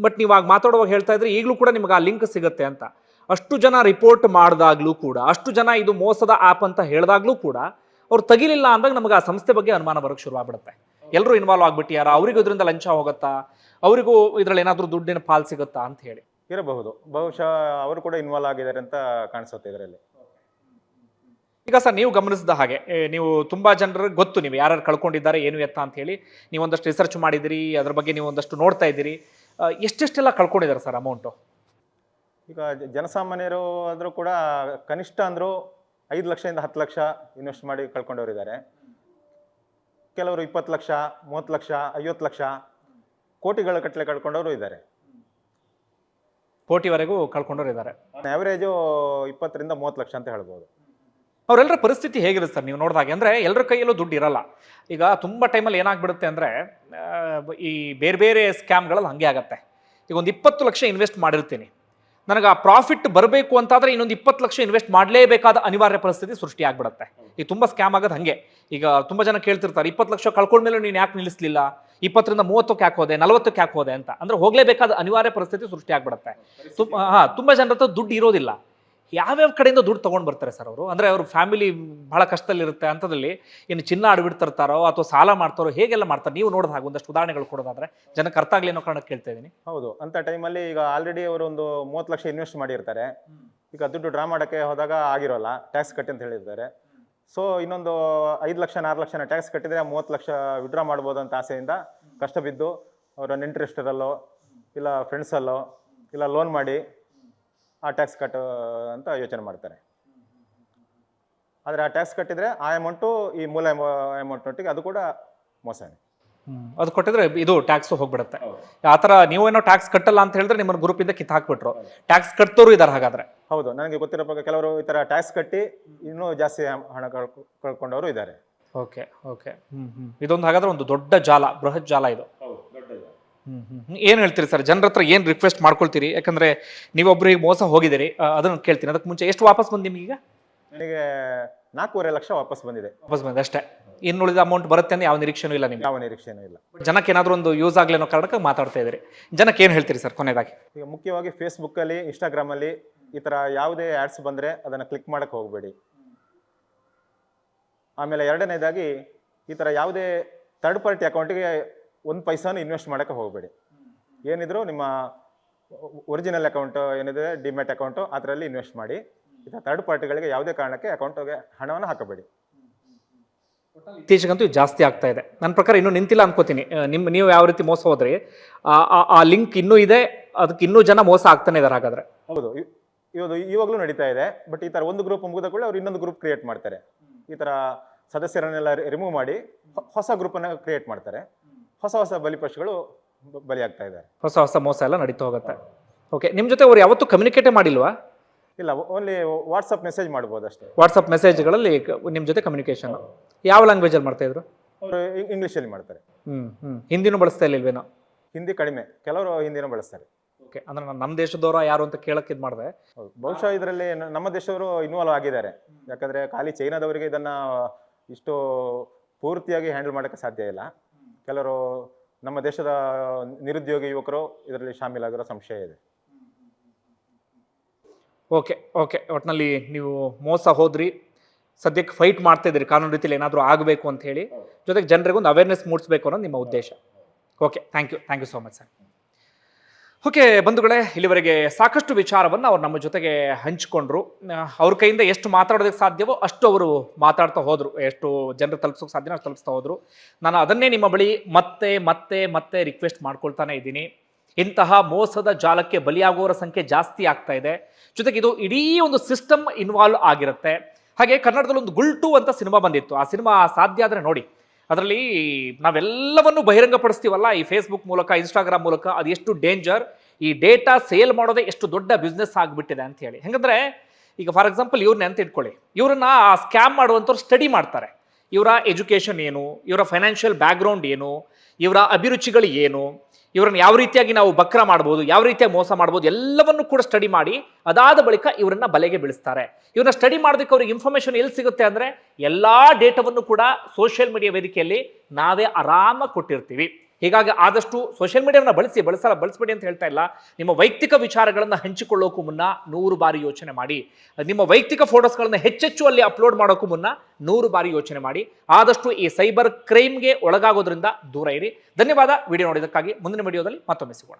ಬಟ್ ನೀವು ಆಗ ಮಾತಾಡುವಾಗ ಹೇಳ್ತಾ ಇದ್ರೆ ಈಗಲೂ ಕೂಡ ನಿಮಗೆ ಆ ಲಿಂಕ್ ಸಿಗುತ್ತೆ ಅಂತ. ಅಷ್ಟು ಜನ ರಿಪೋರ್ಟ್ ಮಾಡಿದಾಗಲೂ ಕೂಡ, ಅಷ್ಟು ಜನ ಇದು ಮೋಸದ ಆ್ಯಪ್ ಅಂತ ಹೇಳಿದಾಗಲೂ ಕೂಡ ಅವ್ರು ತಗಿಲಿಲ್ಲ ಅಂದಾಗ ನಮಗೆ ಆ ಸಂಸ್ಥೆ ಬಗ್ಗೆ ಅನುಮಾನ ಬರೋಕ್ಕೆ ಶುರು ಆಗ್ಬಿಡುತ್ತೆ. ಎಲ್ಲರೂ ಇನ್ವಾಲ್ವ್ ಆಗ್ಬಿಟ್ಟಿಯಾರ? ಅವರಿಗೂ ಇದರಿಂದ ಲಂಚ ಹೋಗುತ್ತಾ? ಅವರಿಗೂ ಇದರಲ್ಲಿ ಏನಾದರೂ ದುಡ್ಡಿನ ಪಾಲ್ ಸಿಗುತ್ತಾ ಅಂತ ಹೇಳಿ. ಇರಬಹುದು. ಬಹುಶಃ ಅವರು ಕೂಡ ಇನ್ವಾಲ್ವ್ ಆಗಿದ್ದಾರೆ ಅಂತ ಕಾಣಿಸುತ್ತೆ ಇದರಲ್ಲಿ. ಈಗ ಸರ್ ನೀವು ಗಮನಿಸಿದ ಹಾಗೆ ನೀವು ತುಂಬಾ ಜನರಿಗೆ ಗೊತ್ತು ನೀವು ಯಾರು ಕಳ್ಕೊಂಡಿದ್ದಾರೆ ಏನು ಎತ್ತ ಅಂತ ಹೇಳಿ. ನೀವು ಒಂದಷ್ಟು ರಿಸರ್ಚ್ ಮಾಡಿದಿರಿ ಅದ್ರ ಬಗ್ಗೆ ನೀವು ಒಂದಷ್ಟು ನೋಡ್ತಾ ಇದ್ದೀರಿ. ಎಷ್ಟೆಷ್ಟೆಲ್ಲ ಕಳ್ಕೊಂಡಿದ್ದಾರೆ ಸರ್ ಅಮೌಂಟು ಈಗ ಜನಸಾಮಾನ್ಯರು ಆದರೂ ಕೂಡ ಕನಿಷ್ಠ ಅಂದರೂ ಐದು ಲಕ್ಷದಿಂದ ಹತ್ತು ಲಕ್ಷ ಇನ್ವೆಸ್ಟ್ ಮಾಡಿ ಕಳ್ಕೊಂಡವ್ರು ಇದ್ದಾರೆ. ಕೆಲವರು ಇಪ್ಪತ್ತು ಲಕ್ಷ ಮೂವತ್ತು ಲಕ್ಷ ಐವತ್ತು ಲಕ್ಷ ಕೋಟಿಗಳ ಕಟ್ಟಲೆ ಕಳ್ಕೊಂಡವರು ಇದ್ದಾರೆ. ಕೋಟಿವರೆಗೂ ಕಳ್ಕೊಂಡವರು ಇದ್ದಾರೆ. ಆ್ಯಾವ್ರೇಜು ಇಪ್ಪತ್ತರಿಂದ ಮೂವತ್ತು ಲಕ್ಷ ಅಂತ ಹೇಳ್ಬೋದು. ಅವರೆಲ್ಲರ ಪರಿಸ್ಥಿತಿ ಹೇಗಿರುತ್ತೆ ಸರ್ ನೀವು ನೋಡಿದಾಗ? ಅಂದರೆ ಎಲ್ಲರ ಕೈಯಲ್ಲೂ ದುಡ್ಡು ಇರಲ್ಲ. ಈಗ ತುಂಬ ಟೈಮಲ್ಲಿ ಏನಾಗ್ಬಿಡುತ್ತೆ ಅಂದರೆ ಈ ಬೇರೆ ಬೇರೆ ಸ್ಕ್ಯಾಮ್ಗಳಲ್ಲಿ ಹಾಗೆ ಆಗುತ್ತೆ. ಈಗ ಒಂದು ಇಪ್ಪತ್ತು ಲಕ್ಷ ಇನ್ವೆಸ್ಟ್ ಮಾಡಿರ್ತೀನಿ. ನನಗೆ ಆ ಪ್ರಾಫಿಟ್ ಬರಬೇಕು ಅಂತಾದರೆ ಇನ್ನೊಂದು ಇಪ್ಪತ್ತು ಲಕ್ಷ ಇನ್ವೆಸ್ಟ್ ಮಾಡಲೇಬೇಕಾದ ಅನಿವಾರ್ಯ ಪರಿಸ್ಥಿತಿ ಸೃಷ್ಟಿ ಆಗ್ಬಿಡುತ್ತೆ. ಈಗ ತುಂಬ ಸ್ಕ್ಯಾಮ್ ಆಗೋದು ಹಾಗೆ. ಈಗ ತುಂಬ ಜನ ಕೇಳ್ತಿರ್ತಾರೆ, ಇಪ್ಪತ್ತು ಲಕ್ಷ ಕಳ್ಕೊಂಡ್ಮೇಲೆ ನೀನು ಯಾಕೆ ನಿಲ್ಲಿಸಲಿಲ್ಲ? ಇಪ್ಪತ್ತರಿಂದ ಮೂವತ್ತಕ್ಕೆ ಯಾಕೆ ಹೋದೆ? ನಲವತ್ತಕ್ಕೆ ಯಾಕೆ ಹೋದೆ ಅಂತ. ಅಂದರೆ ಹೋಗಲೇಬೇಕಾದ ಅನಿವಾರ್ಯ ಪರಿಸ್ಥಿತಿ ಸೃಷ್ಟಿ ಆಗ್ಬಿಡುತ್ತೆ. ತುಂಬ ಹಾಂ, ತುಂಬ ಜನರ ದುಡ್ಡು ಇರೋದಿಲ್ಲ. ಯಾವ್ಯಾವ ಕಡೆಯಿಂದ ದುಡ್ಡು ತೊಗೊಂಡು ಬರ್ತಾರೆ ಸರ್ ಅವರು? ಅಂದರೆ ಅವ್ರ ಫ್ಯಾಮಿಲಿ ಭಾಳ ಕಷ್ಟದಲ್ಲಿರುತ್ತೆ ಅಂಥದ್ರಲ್ಲಿ ಇನ್ನು ಚಿನ್ನ ಆಡ್ಬಿಡ್ತಿರ್ತಾರೋ ಅಥವಾ ಸಾಲ ಮಾಡ್ತಾರೋ ಹೇಗೆಲ್ಲ ಮಾಡ್ತಾರೆ? ನೀವು ನೋಡಿದ ಹಾಗೆ ಒಂದಷ್ಟು ಉದಾಹರಣೆಗಳು ಕೊಡೋದಾದ್ರೆ ಜನಕ್ಕೆ ಅರ್ಥ ಆಗಲಿ ಅನ್ನೋ ಕಾರಣಕ್ಕೆ ಕೇಳ್ತಾ ಇದ್ದೀನಿ ಹೌದು. ಅಂತ ಟೈಮಲ್ಲಿ ಈಗ ಆಲ್ರೆಡಿ ಅವರು ಒಂದು ಮೂವತ್ತು ಲಕ್ಷ ಇನ್ವೆಸ್ಟ್ ಮಾಡಿರ್ತಾರೆ. ಈಗ ದುಡ್ಡು ಡ್ರಾ ಮಾಡೋಕ್ಕೆ ಹೋದಾಗ ಆಗಿರೋಲ್ಲ ಟ್ಯಾಕ್ಸ್ ಕಟ್ಟಿ ಅಂತ ಹೇಳಿರ್ತಾರೆ ಸೊ ಇನ್ನೊಂದು ಐದು ಲಕ್ಷ ಆರು ಲಕ್ಷನ ಟ್ಯಾಕ್ಸ್ ಕಟ್ಟಿದರೆ ಮೂವತ್ತು ಲಕ್ಷ ವಿಡ್ರಾ ಮಾಡ್ಬೋದು ಅಂತ ಆಸೆಯಿಂದ ಕಷ್ಟ ಬಿದ್ದು ಅವರ ನೆಂಟರಿಷ್ಟರಲ್ಲೋ ಇಲ್ಲ ಫ್ರೆಂಡ್ಸಲ್ಲೋ ಇಲ್ಲ ಲೋನ್ ಮಾಡಿ ಆ ಟ್ಯಾಕ್ಸ್ ಕಟ್ ಅಂತ ಯೋಚನೆ ಮಾಡ್ತಾರೆ. ಆದರೆ ಆ ಟ್ಯಾಕ್ಸ್ ಕಟ್ಟಿದರೆ ಆ ಅಮೌಂಟು ಈ ಮೂಲ ಅಮೌಂಟ್ನೊಟ್ಟಿಗೆ ಅದು ಕೂಡ ಮೋಸನೇ. ಅದು ಕೊಟ್ಟಿದ್ರೆ ಇದು ಟ್ಯಾಕ್ಸ್ ಹೋಗ್ಬಿಡುತ್ತೆ. ಆ ಥರ ನೀವೇನೋ ಟ್ಯಾಕ್ಸ್ ಕಟ್ಟಲ್ಲ ಅಂತ ಹೇಳಿದ್ರೆ ನಿಮ್ಮನ್ನು ಗ್ರೂಪಿಂದ ಕಿತ್ತು ಹಾಕ್ಬಿಟ್ರು ಟ್ಯಾಕ್ಸ್ ಕಟ್ಟೋರು ಇದ್ದಾರೆ ಹಾಗಾದ್ರೆ. ಹೌದು ನನಗೆ ಗೊತ್ತಿರೋ ಪ್ರಕಾರ ಕೆಲವರು ಈ ಥರ ಟ್ಯಾಕ್ಸ್ ಕಟ್ಟಿ ಇನ್ನೂ ಜಾಸ್ತಿ ಹಣ ಕಳ್ಕೊ ಕಳ್ಕೊಂಡವರು ಇದ್ದಾರೆ ಓಕೆ ಓಕೆ. ಹ್ಞೂ ಹ್ಞೂ ಇದೊಂದು ಹಾಗಾದ್ರೆ ಒಂದು ದೊಡ್ಡ ಜಾಲ ಬೃಹತ್ ಜಾಲ ಇದು. ಏನು ಹೇಳ್ತೀರಿ ಸರ್? ಜನರ ಹತ್ರ ಏನು ರಿಕ್ವೆಸ್ಟ್ ಮಾಡ್ಕೊಳ್ತೀರಿ? ಯಾಕಂದ್ರೆ ನೀವೊಬ್ರಿಗೆ ಮೋಸ ಹೋಗಿದ್ದೀರಿ. ಅದನ್ನು ಕೇಳ್ತೀನಿ. ಅದಕ್ಕೆ ಮುಂಚೆ ಎಷ್ಟು ವಾಪಸ್ ಬಂದು ನಿಮಗೀಗ ನನಗೆ ನಾಲ್ಕೂವರೆ ಲಕ್ಷ ವಾಪಸ್ ಬಂದಿದೆ. ವಾಪಸ್ ಬಂದಿದೆ ಅಷ್ಟೇ. ಇನ್ನುಳಿದ ಅಮೌಂಟ್ ಬರುತ್ತೆ ಅಂತ ಯಾವ ನಿರೀಕ್ಷೆನೂ ಇಲ್ಲ ನಿಮ್ಗೆ. ಯಾವ ನಿರೀಕ್ಷೆನೂ ಇಲ್ಲ. ಜನಕ್ಕೆ ಏನಾದರೂ ಒಂದು ಯೂಸ್ ಆಗಲಿ ಅನ್ನೋ ಕಾರಣಕ್ಕೆ ಮಾತಾಡ್ತಾ ಇದ್ದೀರಿ. ಜನಕ್ಕೆ ಏನು ಹೇಳ್ತೀರಿ ಸರ್ ಕೊನೆಯದಾಗಿ? ಈಗ ಮುಖ್ಯವಾಗಿ ಫೇಸ್ಬುಕ್ಕಲ್ಲಿ ಇನ್ಸ್ಟಾಗ್ರಾಮಲ್ಲಿ ಈ ಥರ ಯಾವುದೇ ಆ್ಯಡ್ಸ್ ಬಂದರೆ ಅದನ್ನು ಕ್ಲಿಕ್ ಮಾಡೋಕ್ಕೆ ಹೋಗಬೇಡಿ. ಆಮೇಲೆ ಎರಡನೇದಾಗಿ ಈ ಥರ ಯಾವುದೇ ಥರ್ಡ್ ಪಾರ್ಟಿ ಅಕೌಂಟಿಗೆ ಒಂದು ಪೈಸಾನು ಇನ್ವೆಸ್ಟ್ ಮಾಡೋಕೆ ಹೋಗಬೇಡಿ. ಏನಿದ್ರು ನಿಮ್ಮ ಒರಿಜಿನಲ್ ಅಕೌಂಟು ಏನಿದೆ ಡಿಮ್ಯಾಟ್ ಅಕೌಂಟು ಅದರಲ್ಲಿ ಇನ್ವೆಸ್ಟ್ ಮಾಡಿ. ಈ ಥರ್ಡ್ ಪಾರ್ಟಿಗಳಿಗೆ ಯಾವುದೇ ಕಾರಣಕ್ಕೆ ಅಕೌಂಟಿಗೆ ಹಣವನ್ನು ಹಾಕಬೇಡಿ. ಇತ್ತೀಚೆಗಂತೂ ಜಾಸ್ತಿ ಆಗ್ತಾ ಇದೆ. ನನ್ನ ಪ್ರಕಾರ ಇನ್ನೂ ನಿಂತಿಲ್ಲ ಅನ್ಕೋತೀನಿ. ನಿಮ್ಮ ನೀವು ಯಾವ ರೀತಿ ಮೋಸ ಹೋದ್ರಿ ಆ- ಲಿಂಕ್ ಇನ್ನೂ ಇದೆ ಅದಕ್ಕೆ ಇನ್ನೂ ಜನ ಮೋಸ ಆಗ್ತಾನೆ ಇದ್ದಾರೆ ಹಾಗಾದ್ರೆ. ಹೌದು. ಇವಾಗ ಇವಾಗಲೂ ನಡೀತಾ ಇದೆ ಬಟ್ ಈ ಥರ ಒಂದು ಗ್ರೂಪ್ ಮುಗಿದ ಕೂಡ ಅವ್ರು ಇನ್ನೊಂದು ಗ್ರೂಪ್ ಕ್ರಿಯೇಟ್ ಮಾಡ್ತಾರೆ. ಈ ಥರ ಸದಸ್ಯರನ್ನೆಲ್ಲ ರಿಮೂವ್ ಮಾಡಿ ಹೊಸ ಗ್ರೂಪನ್ನು ಕ್ರಿಯೇಟ್ ಮಾಡ್ತಾರೆ. ಹೊಸ ಹೊಸ ಬಲಿಪಶುಗಳು ಬಲಿ ಬಲಿಯಾಗ್ತಾ ಇದ್ದಾರೆ. ಹೊಸ ಹೊಸ ಮೋಸ ಎಲ್ಲ ನಡೀತಾ ಹೋಗುತ್ತೆ. ಓಕೆ ನಿಮ್ಮ ಜೊತೆ ಅವ್ರು ಯಾವತ್ತೂ ಕಮ್ಯುನಿಕೇಟೇ ಮಾಡಿಲ್ವಾ? ಇಲ್ಲ ಓನ್ಲಿ ವಾಟ್ಸಪ್ ಮೆಸೇಜ್ ಮಾಡ್ಬೋದು ಅಷ್ಟೇ. ವಾಟ್ಸಪ್ ಮೆಸೇಜ್ಗಳಲ್ಲಿ ನಿಮ್ಮ ಜೊತೆ ಕಮ್ಯುನಿಕೇಶನ್ ಯಾವ ಲ್ಯಾಂಗ್ವೇಜಲ್ಲಿ ಮಾಡ್ತಾ ಇದ್ರು? ಅವರು ಇಂಗ್ಲೀಷಲ್ಲಿ ಮಾಡ್ತಾರೆ. ಹ್ಞೂ ಹ್ಞೂ ಹಿಂದಿನೂ ಬಳಸ್ತಾ ಇಲ್ಲವೇನೋ ಹಿಂದಿ ಕಡಿಮೆ. ಕೆಲವರು ಹಿಂದಿನೂ ಬಳಸ್ತಾರೆ. ಓಕೆ ಅಂದ್ರೆ ನಮ್ಮ ದೇಶದವರು ಯಾರು ಅಂತ ಕೇಳಕ್ಕೆ ಇದು ಮಾಡಿದೆ. ಬಹುಶಃ ಇದರಲ್ಲಿ ನಮ್ಮ ದೇಶದವರು ಇನ್ವಾಲ್ವ್ ಆಗಿದ್ದಾರೆ. ಯಾಕಂದರೆ ಖಾಲಿ ಚೈನಾದವರಿಗೆ ಇದನ್ನು ಇಷ್ಟು ಪೂರ್ತಿಯಾಗಿ ಹ್ಯಾಂಡಲ್ ಮಾಡೋಕ್ಕೆ ಸಾಧ್ಯ ಇಲ್ಲ. ಕೆಲವರು ನಮ್ಮ ದೇಶದ ನಿರುದ್ಯೋಗಿ ಯುವಕರು ಇದರಲ್ಲಿ ಶಾಮೀಲಾಗಿರೋ ಸಂಶಯ ಇದೆ. Okay okay. ಒಟ್ಟಿನಲ್ಲಿ ನೀವು ಮೋಸ ಹೋದ್ರಿ ಸದ್ಯಕ್ಕೆ ಫೈಟ್ ಮಾಡ್ತಾ ಇದ್ರಿ ಕಾನೂನು ರೀತಿಯಲ್ಲಿ ಏನಾದರೂ ಆಗಬೇಕು ಅಂತ ಹೇಳಿ ಜೊತೆಗೆ ಜನರಿಗೆ ಒಂದು ಅವೇರ್ನೆಸ್ ಮೂಡಿಸ್ಬೇಕು ಅನ್ನೋದು ನಿಮ್ಮ ಉದ್ದೇಶ. Okay thank you thank you so much sir okay, ಬಂಧುಗಳೇ, ಇಲ್ಲಿವರೆಗೆ ಸಾಕಷ್ಟು ವಿಚಾರವನ್ನು ಅವ್ರು ನಮ್ಮ ಜೊತೆಗೆ ಹಂಚಿಕೊಂಡ್ರು. ಅವ್ರ ಕೈಯಿಂದ ಎಷ್ಟು ಮಾತಾಡೋದಕ್ಕೆ ಸಾಧ್ಯವೋ ಅಷ್ಟು ಅವರು ಮಾತಾಡ್ತಾ ಹೋದರು. ಎಷ್ಟು ಜನರು ತಲುಪಿಸೋಕೆ ಸಾಧ್ಯನೋ ಅಷ್ಟು ತಲುಪಿಸ್ತಾ ಹೋದರು. ನಾನು ಅದನ್ನೇ ನಿಮ್ಮ ಬಳಿ ಮತ್ತೆ ಮತ್ತೆ ಮತ್ತೆ ರಿಕ್ವೆಸ್ಟ್ ಮಾಡ್ಕೊಳ್ತಾನೆ ಇದ್ದೀನಿ. ಇಂತಹ ಮೋಸದ ಜಾಲಕ್ಕೆ ಬಲಿಯಾಗುವವರ ಸಂಖ್ಯೆ ಜಾಸ್ತಿ ಆಗ್ತಾ ಇದೆ. ಜೊತೆಗೆ ಇದು ಇಡೀ ಒಂದು ಸಿಸ್ಟಮ್ ಇನ್ವಾಲ್ವ್ ಆಗಿರುತ್ತೆ. ಹಾಗೆ ಕನ್ನಡದಲ್ಲಿ ಒಂದು ಗುಲ್ಟು ಅಂತ ಸಿನಿಮಾ ಬಂದಿತ್ತು. ಆ ಸಿನಿಮಾ ಸಾಧ್ಯ ಆದರೆ ನೋಡಿ. ಅದರಲ್ಲಿ ನಾವೆಲ್ಲವನ್ನು ಬಹಿರಂಗಪಡಿಸ್ತೀವಲ್ಲ? ಈ ಫೇಸ್ಬುಕ್ ಮೂಲಕ ಇನ್ಸ್ಟಾಗ್ರಾಮ್ ಮೂಲಕ ಅದು ಎಷ್ಟು ಡೇಂಜರ್ ಈ ಡೇಟಾ ಸೇಲ್ ಮಾಡೋದೇ ಎಷ್ಟು ದೊಡ್ಡ ಬಿಸ್ನೆಸ್ ಆಗಿಬಿಟ್ಟಿದೆ ಅಂತ ಹೇಳಿ. ಹೆಂಗಂದ್ರೆ, ಈಗ ಫಾರ್ ಎಕ್ಸಾಂಪಲ್ ಇವ್ರನ್ನ ಅಂತ ಇಟ್ಕೊಳ್ಳಿ. ಇವ್ರನ್ನ ಆ ಸ್ಕ್ಯಾಮ್ ಮಾಡುವಂಥವ್ರು ಸ್ಟಡಿ ಮಾಡ್ತಾರೆ. ಇವರ ಎಜುಕೇಷನ್ ಏನು? ಇವರ ಫೈನಾನ್ಷಿಯಲ್ ಬ್ಯಾಕ್ಗ್ರೌಂಡ್ ಏನು? ಇವರ ಅಭಿರುಚಿಗಳು ಏನು? ಇವರನ್ನು ಯಾವ ರೀತಿಯಾಗಿ ನಾವು ಬಕ್ರ ಮಾಡ್ಬೋದು, ಯಾವ ರೀತಿಯಾಗಿ ಮೋಸ ಮಾಡ್ಬೋದು, ಎಲ್ಲವನ್ನು ಕೂಡ ಸ್ಟಡಿ ಮಾಡಿ, ಅದಾದ ಬಳಿಕ ಇವರನ್ನ ಬಲೆಗೆ ಬೀಳಿಸ್ತಾರೆ. ಇವ್ರನ್ನ ಸ್ಟಡಿ ಮಾಡೋದಕ್ಕೆ ಅವ್ರಿಗೆ ಇನ್ಫಾರ್ಮೇಶನ್ ಎಲ್ಲಿ ಸಿಗುತ್ತೆ ಅಂದರೆ, ಎಲ್ಲ ಡೇಟಾವನ್ನು ಕೂಡ ಸೋಷಿಯಲ್ ಮೀಡಿಯಾ ವೇದಿಕೆಯಲ್ಲಿ ನಾವೇ ಆರಾಮ ಕೊಟ್ಟಿರ್ತೀವಿ. ಹೀಗಾಗಿ ಆದಷ್ಟು ಸೋಷಿಯಲ್ ಮೀಡಿಯಾವನ್ನು ಬಳಸಿ, ಬಳಸಲ್ಲ, ಬಳಸಬೇಡಿ ಅಂತ ಹೇಳ್ತಾ ಇಲ್ಲ. ನಿಮ್ಮ ವೈಯಕ್ತಿಕ ವಿಚಾರಗಳನ್ನು ಹಂಚಿಕೊಳ್ಳೋಕ್ಕೂ ಮುನ್ನ ನೂರು ಬಾರಿ ಯೋಚನೆ ಮಾಡಿ. ನಿಮ್ಮ ವೈಯಕ್ತಿಕ ಫೋಟೋಸ್ಗಳನ್ನು ಹೆಚ್ಚೆಚ್ಚು ಅಲ್ಲಿ ಅಪ್ಲೋಡ್ ಮಾಡೋಕ್ಕೂ ಮುನ್ನ ನೂರು ಬಾರಿ ಯೋಚನೆ ಮಾಡಿ. ಆದಷ್ಟು ಈ ಸೈಬರ್ ಕ್ರೈಮ್ಗೆ ಒಳಗಾಗೋದ್ರಿಂದ ದೂರ ಇರಿ. ಧನ್ಯವಾದ. ವಿಡಿಯೋ ನೋಡಿದ್ದಕ್ಕಾಗಿ ಮುಂದಿನ ವಿಡಿಯೋದಲ್ಲಿ ಮತ್ತೊಮ್ಮೆ ಸಿಗೋಣ.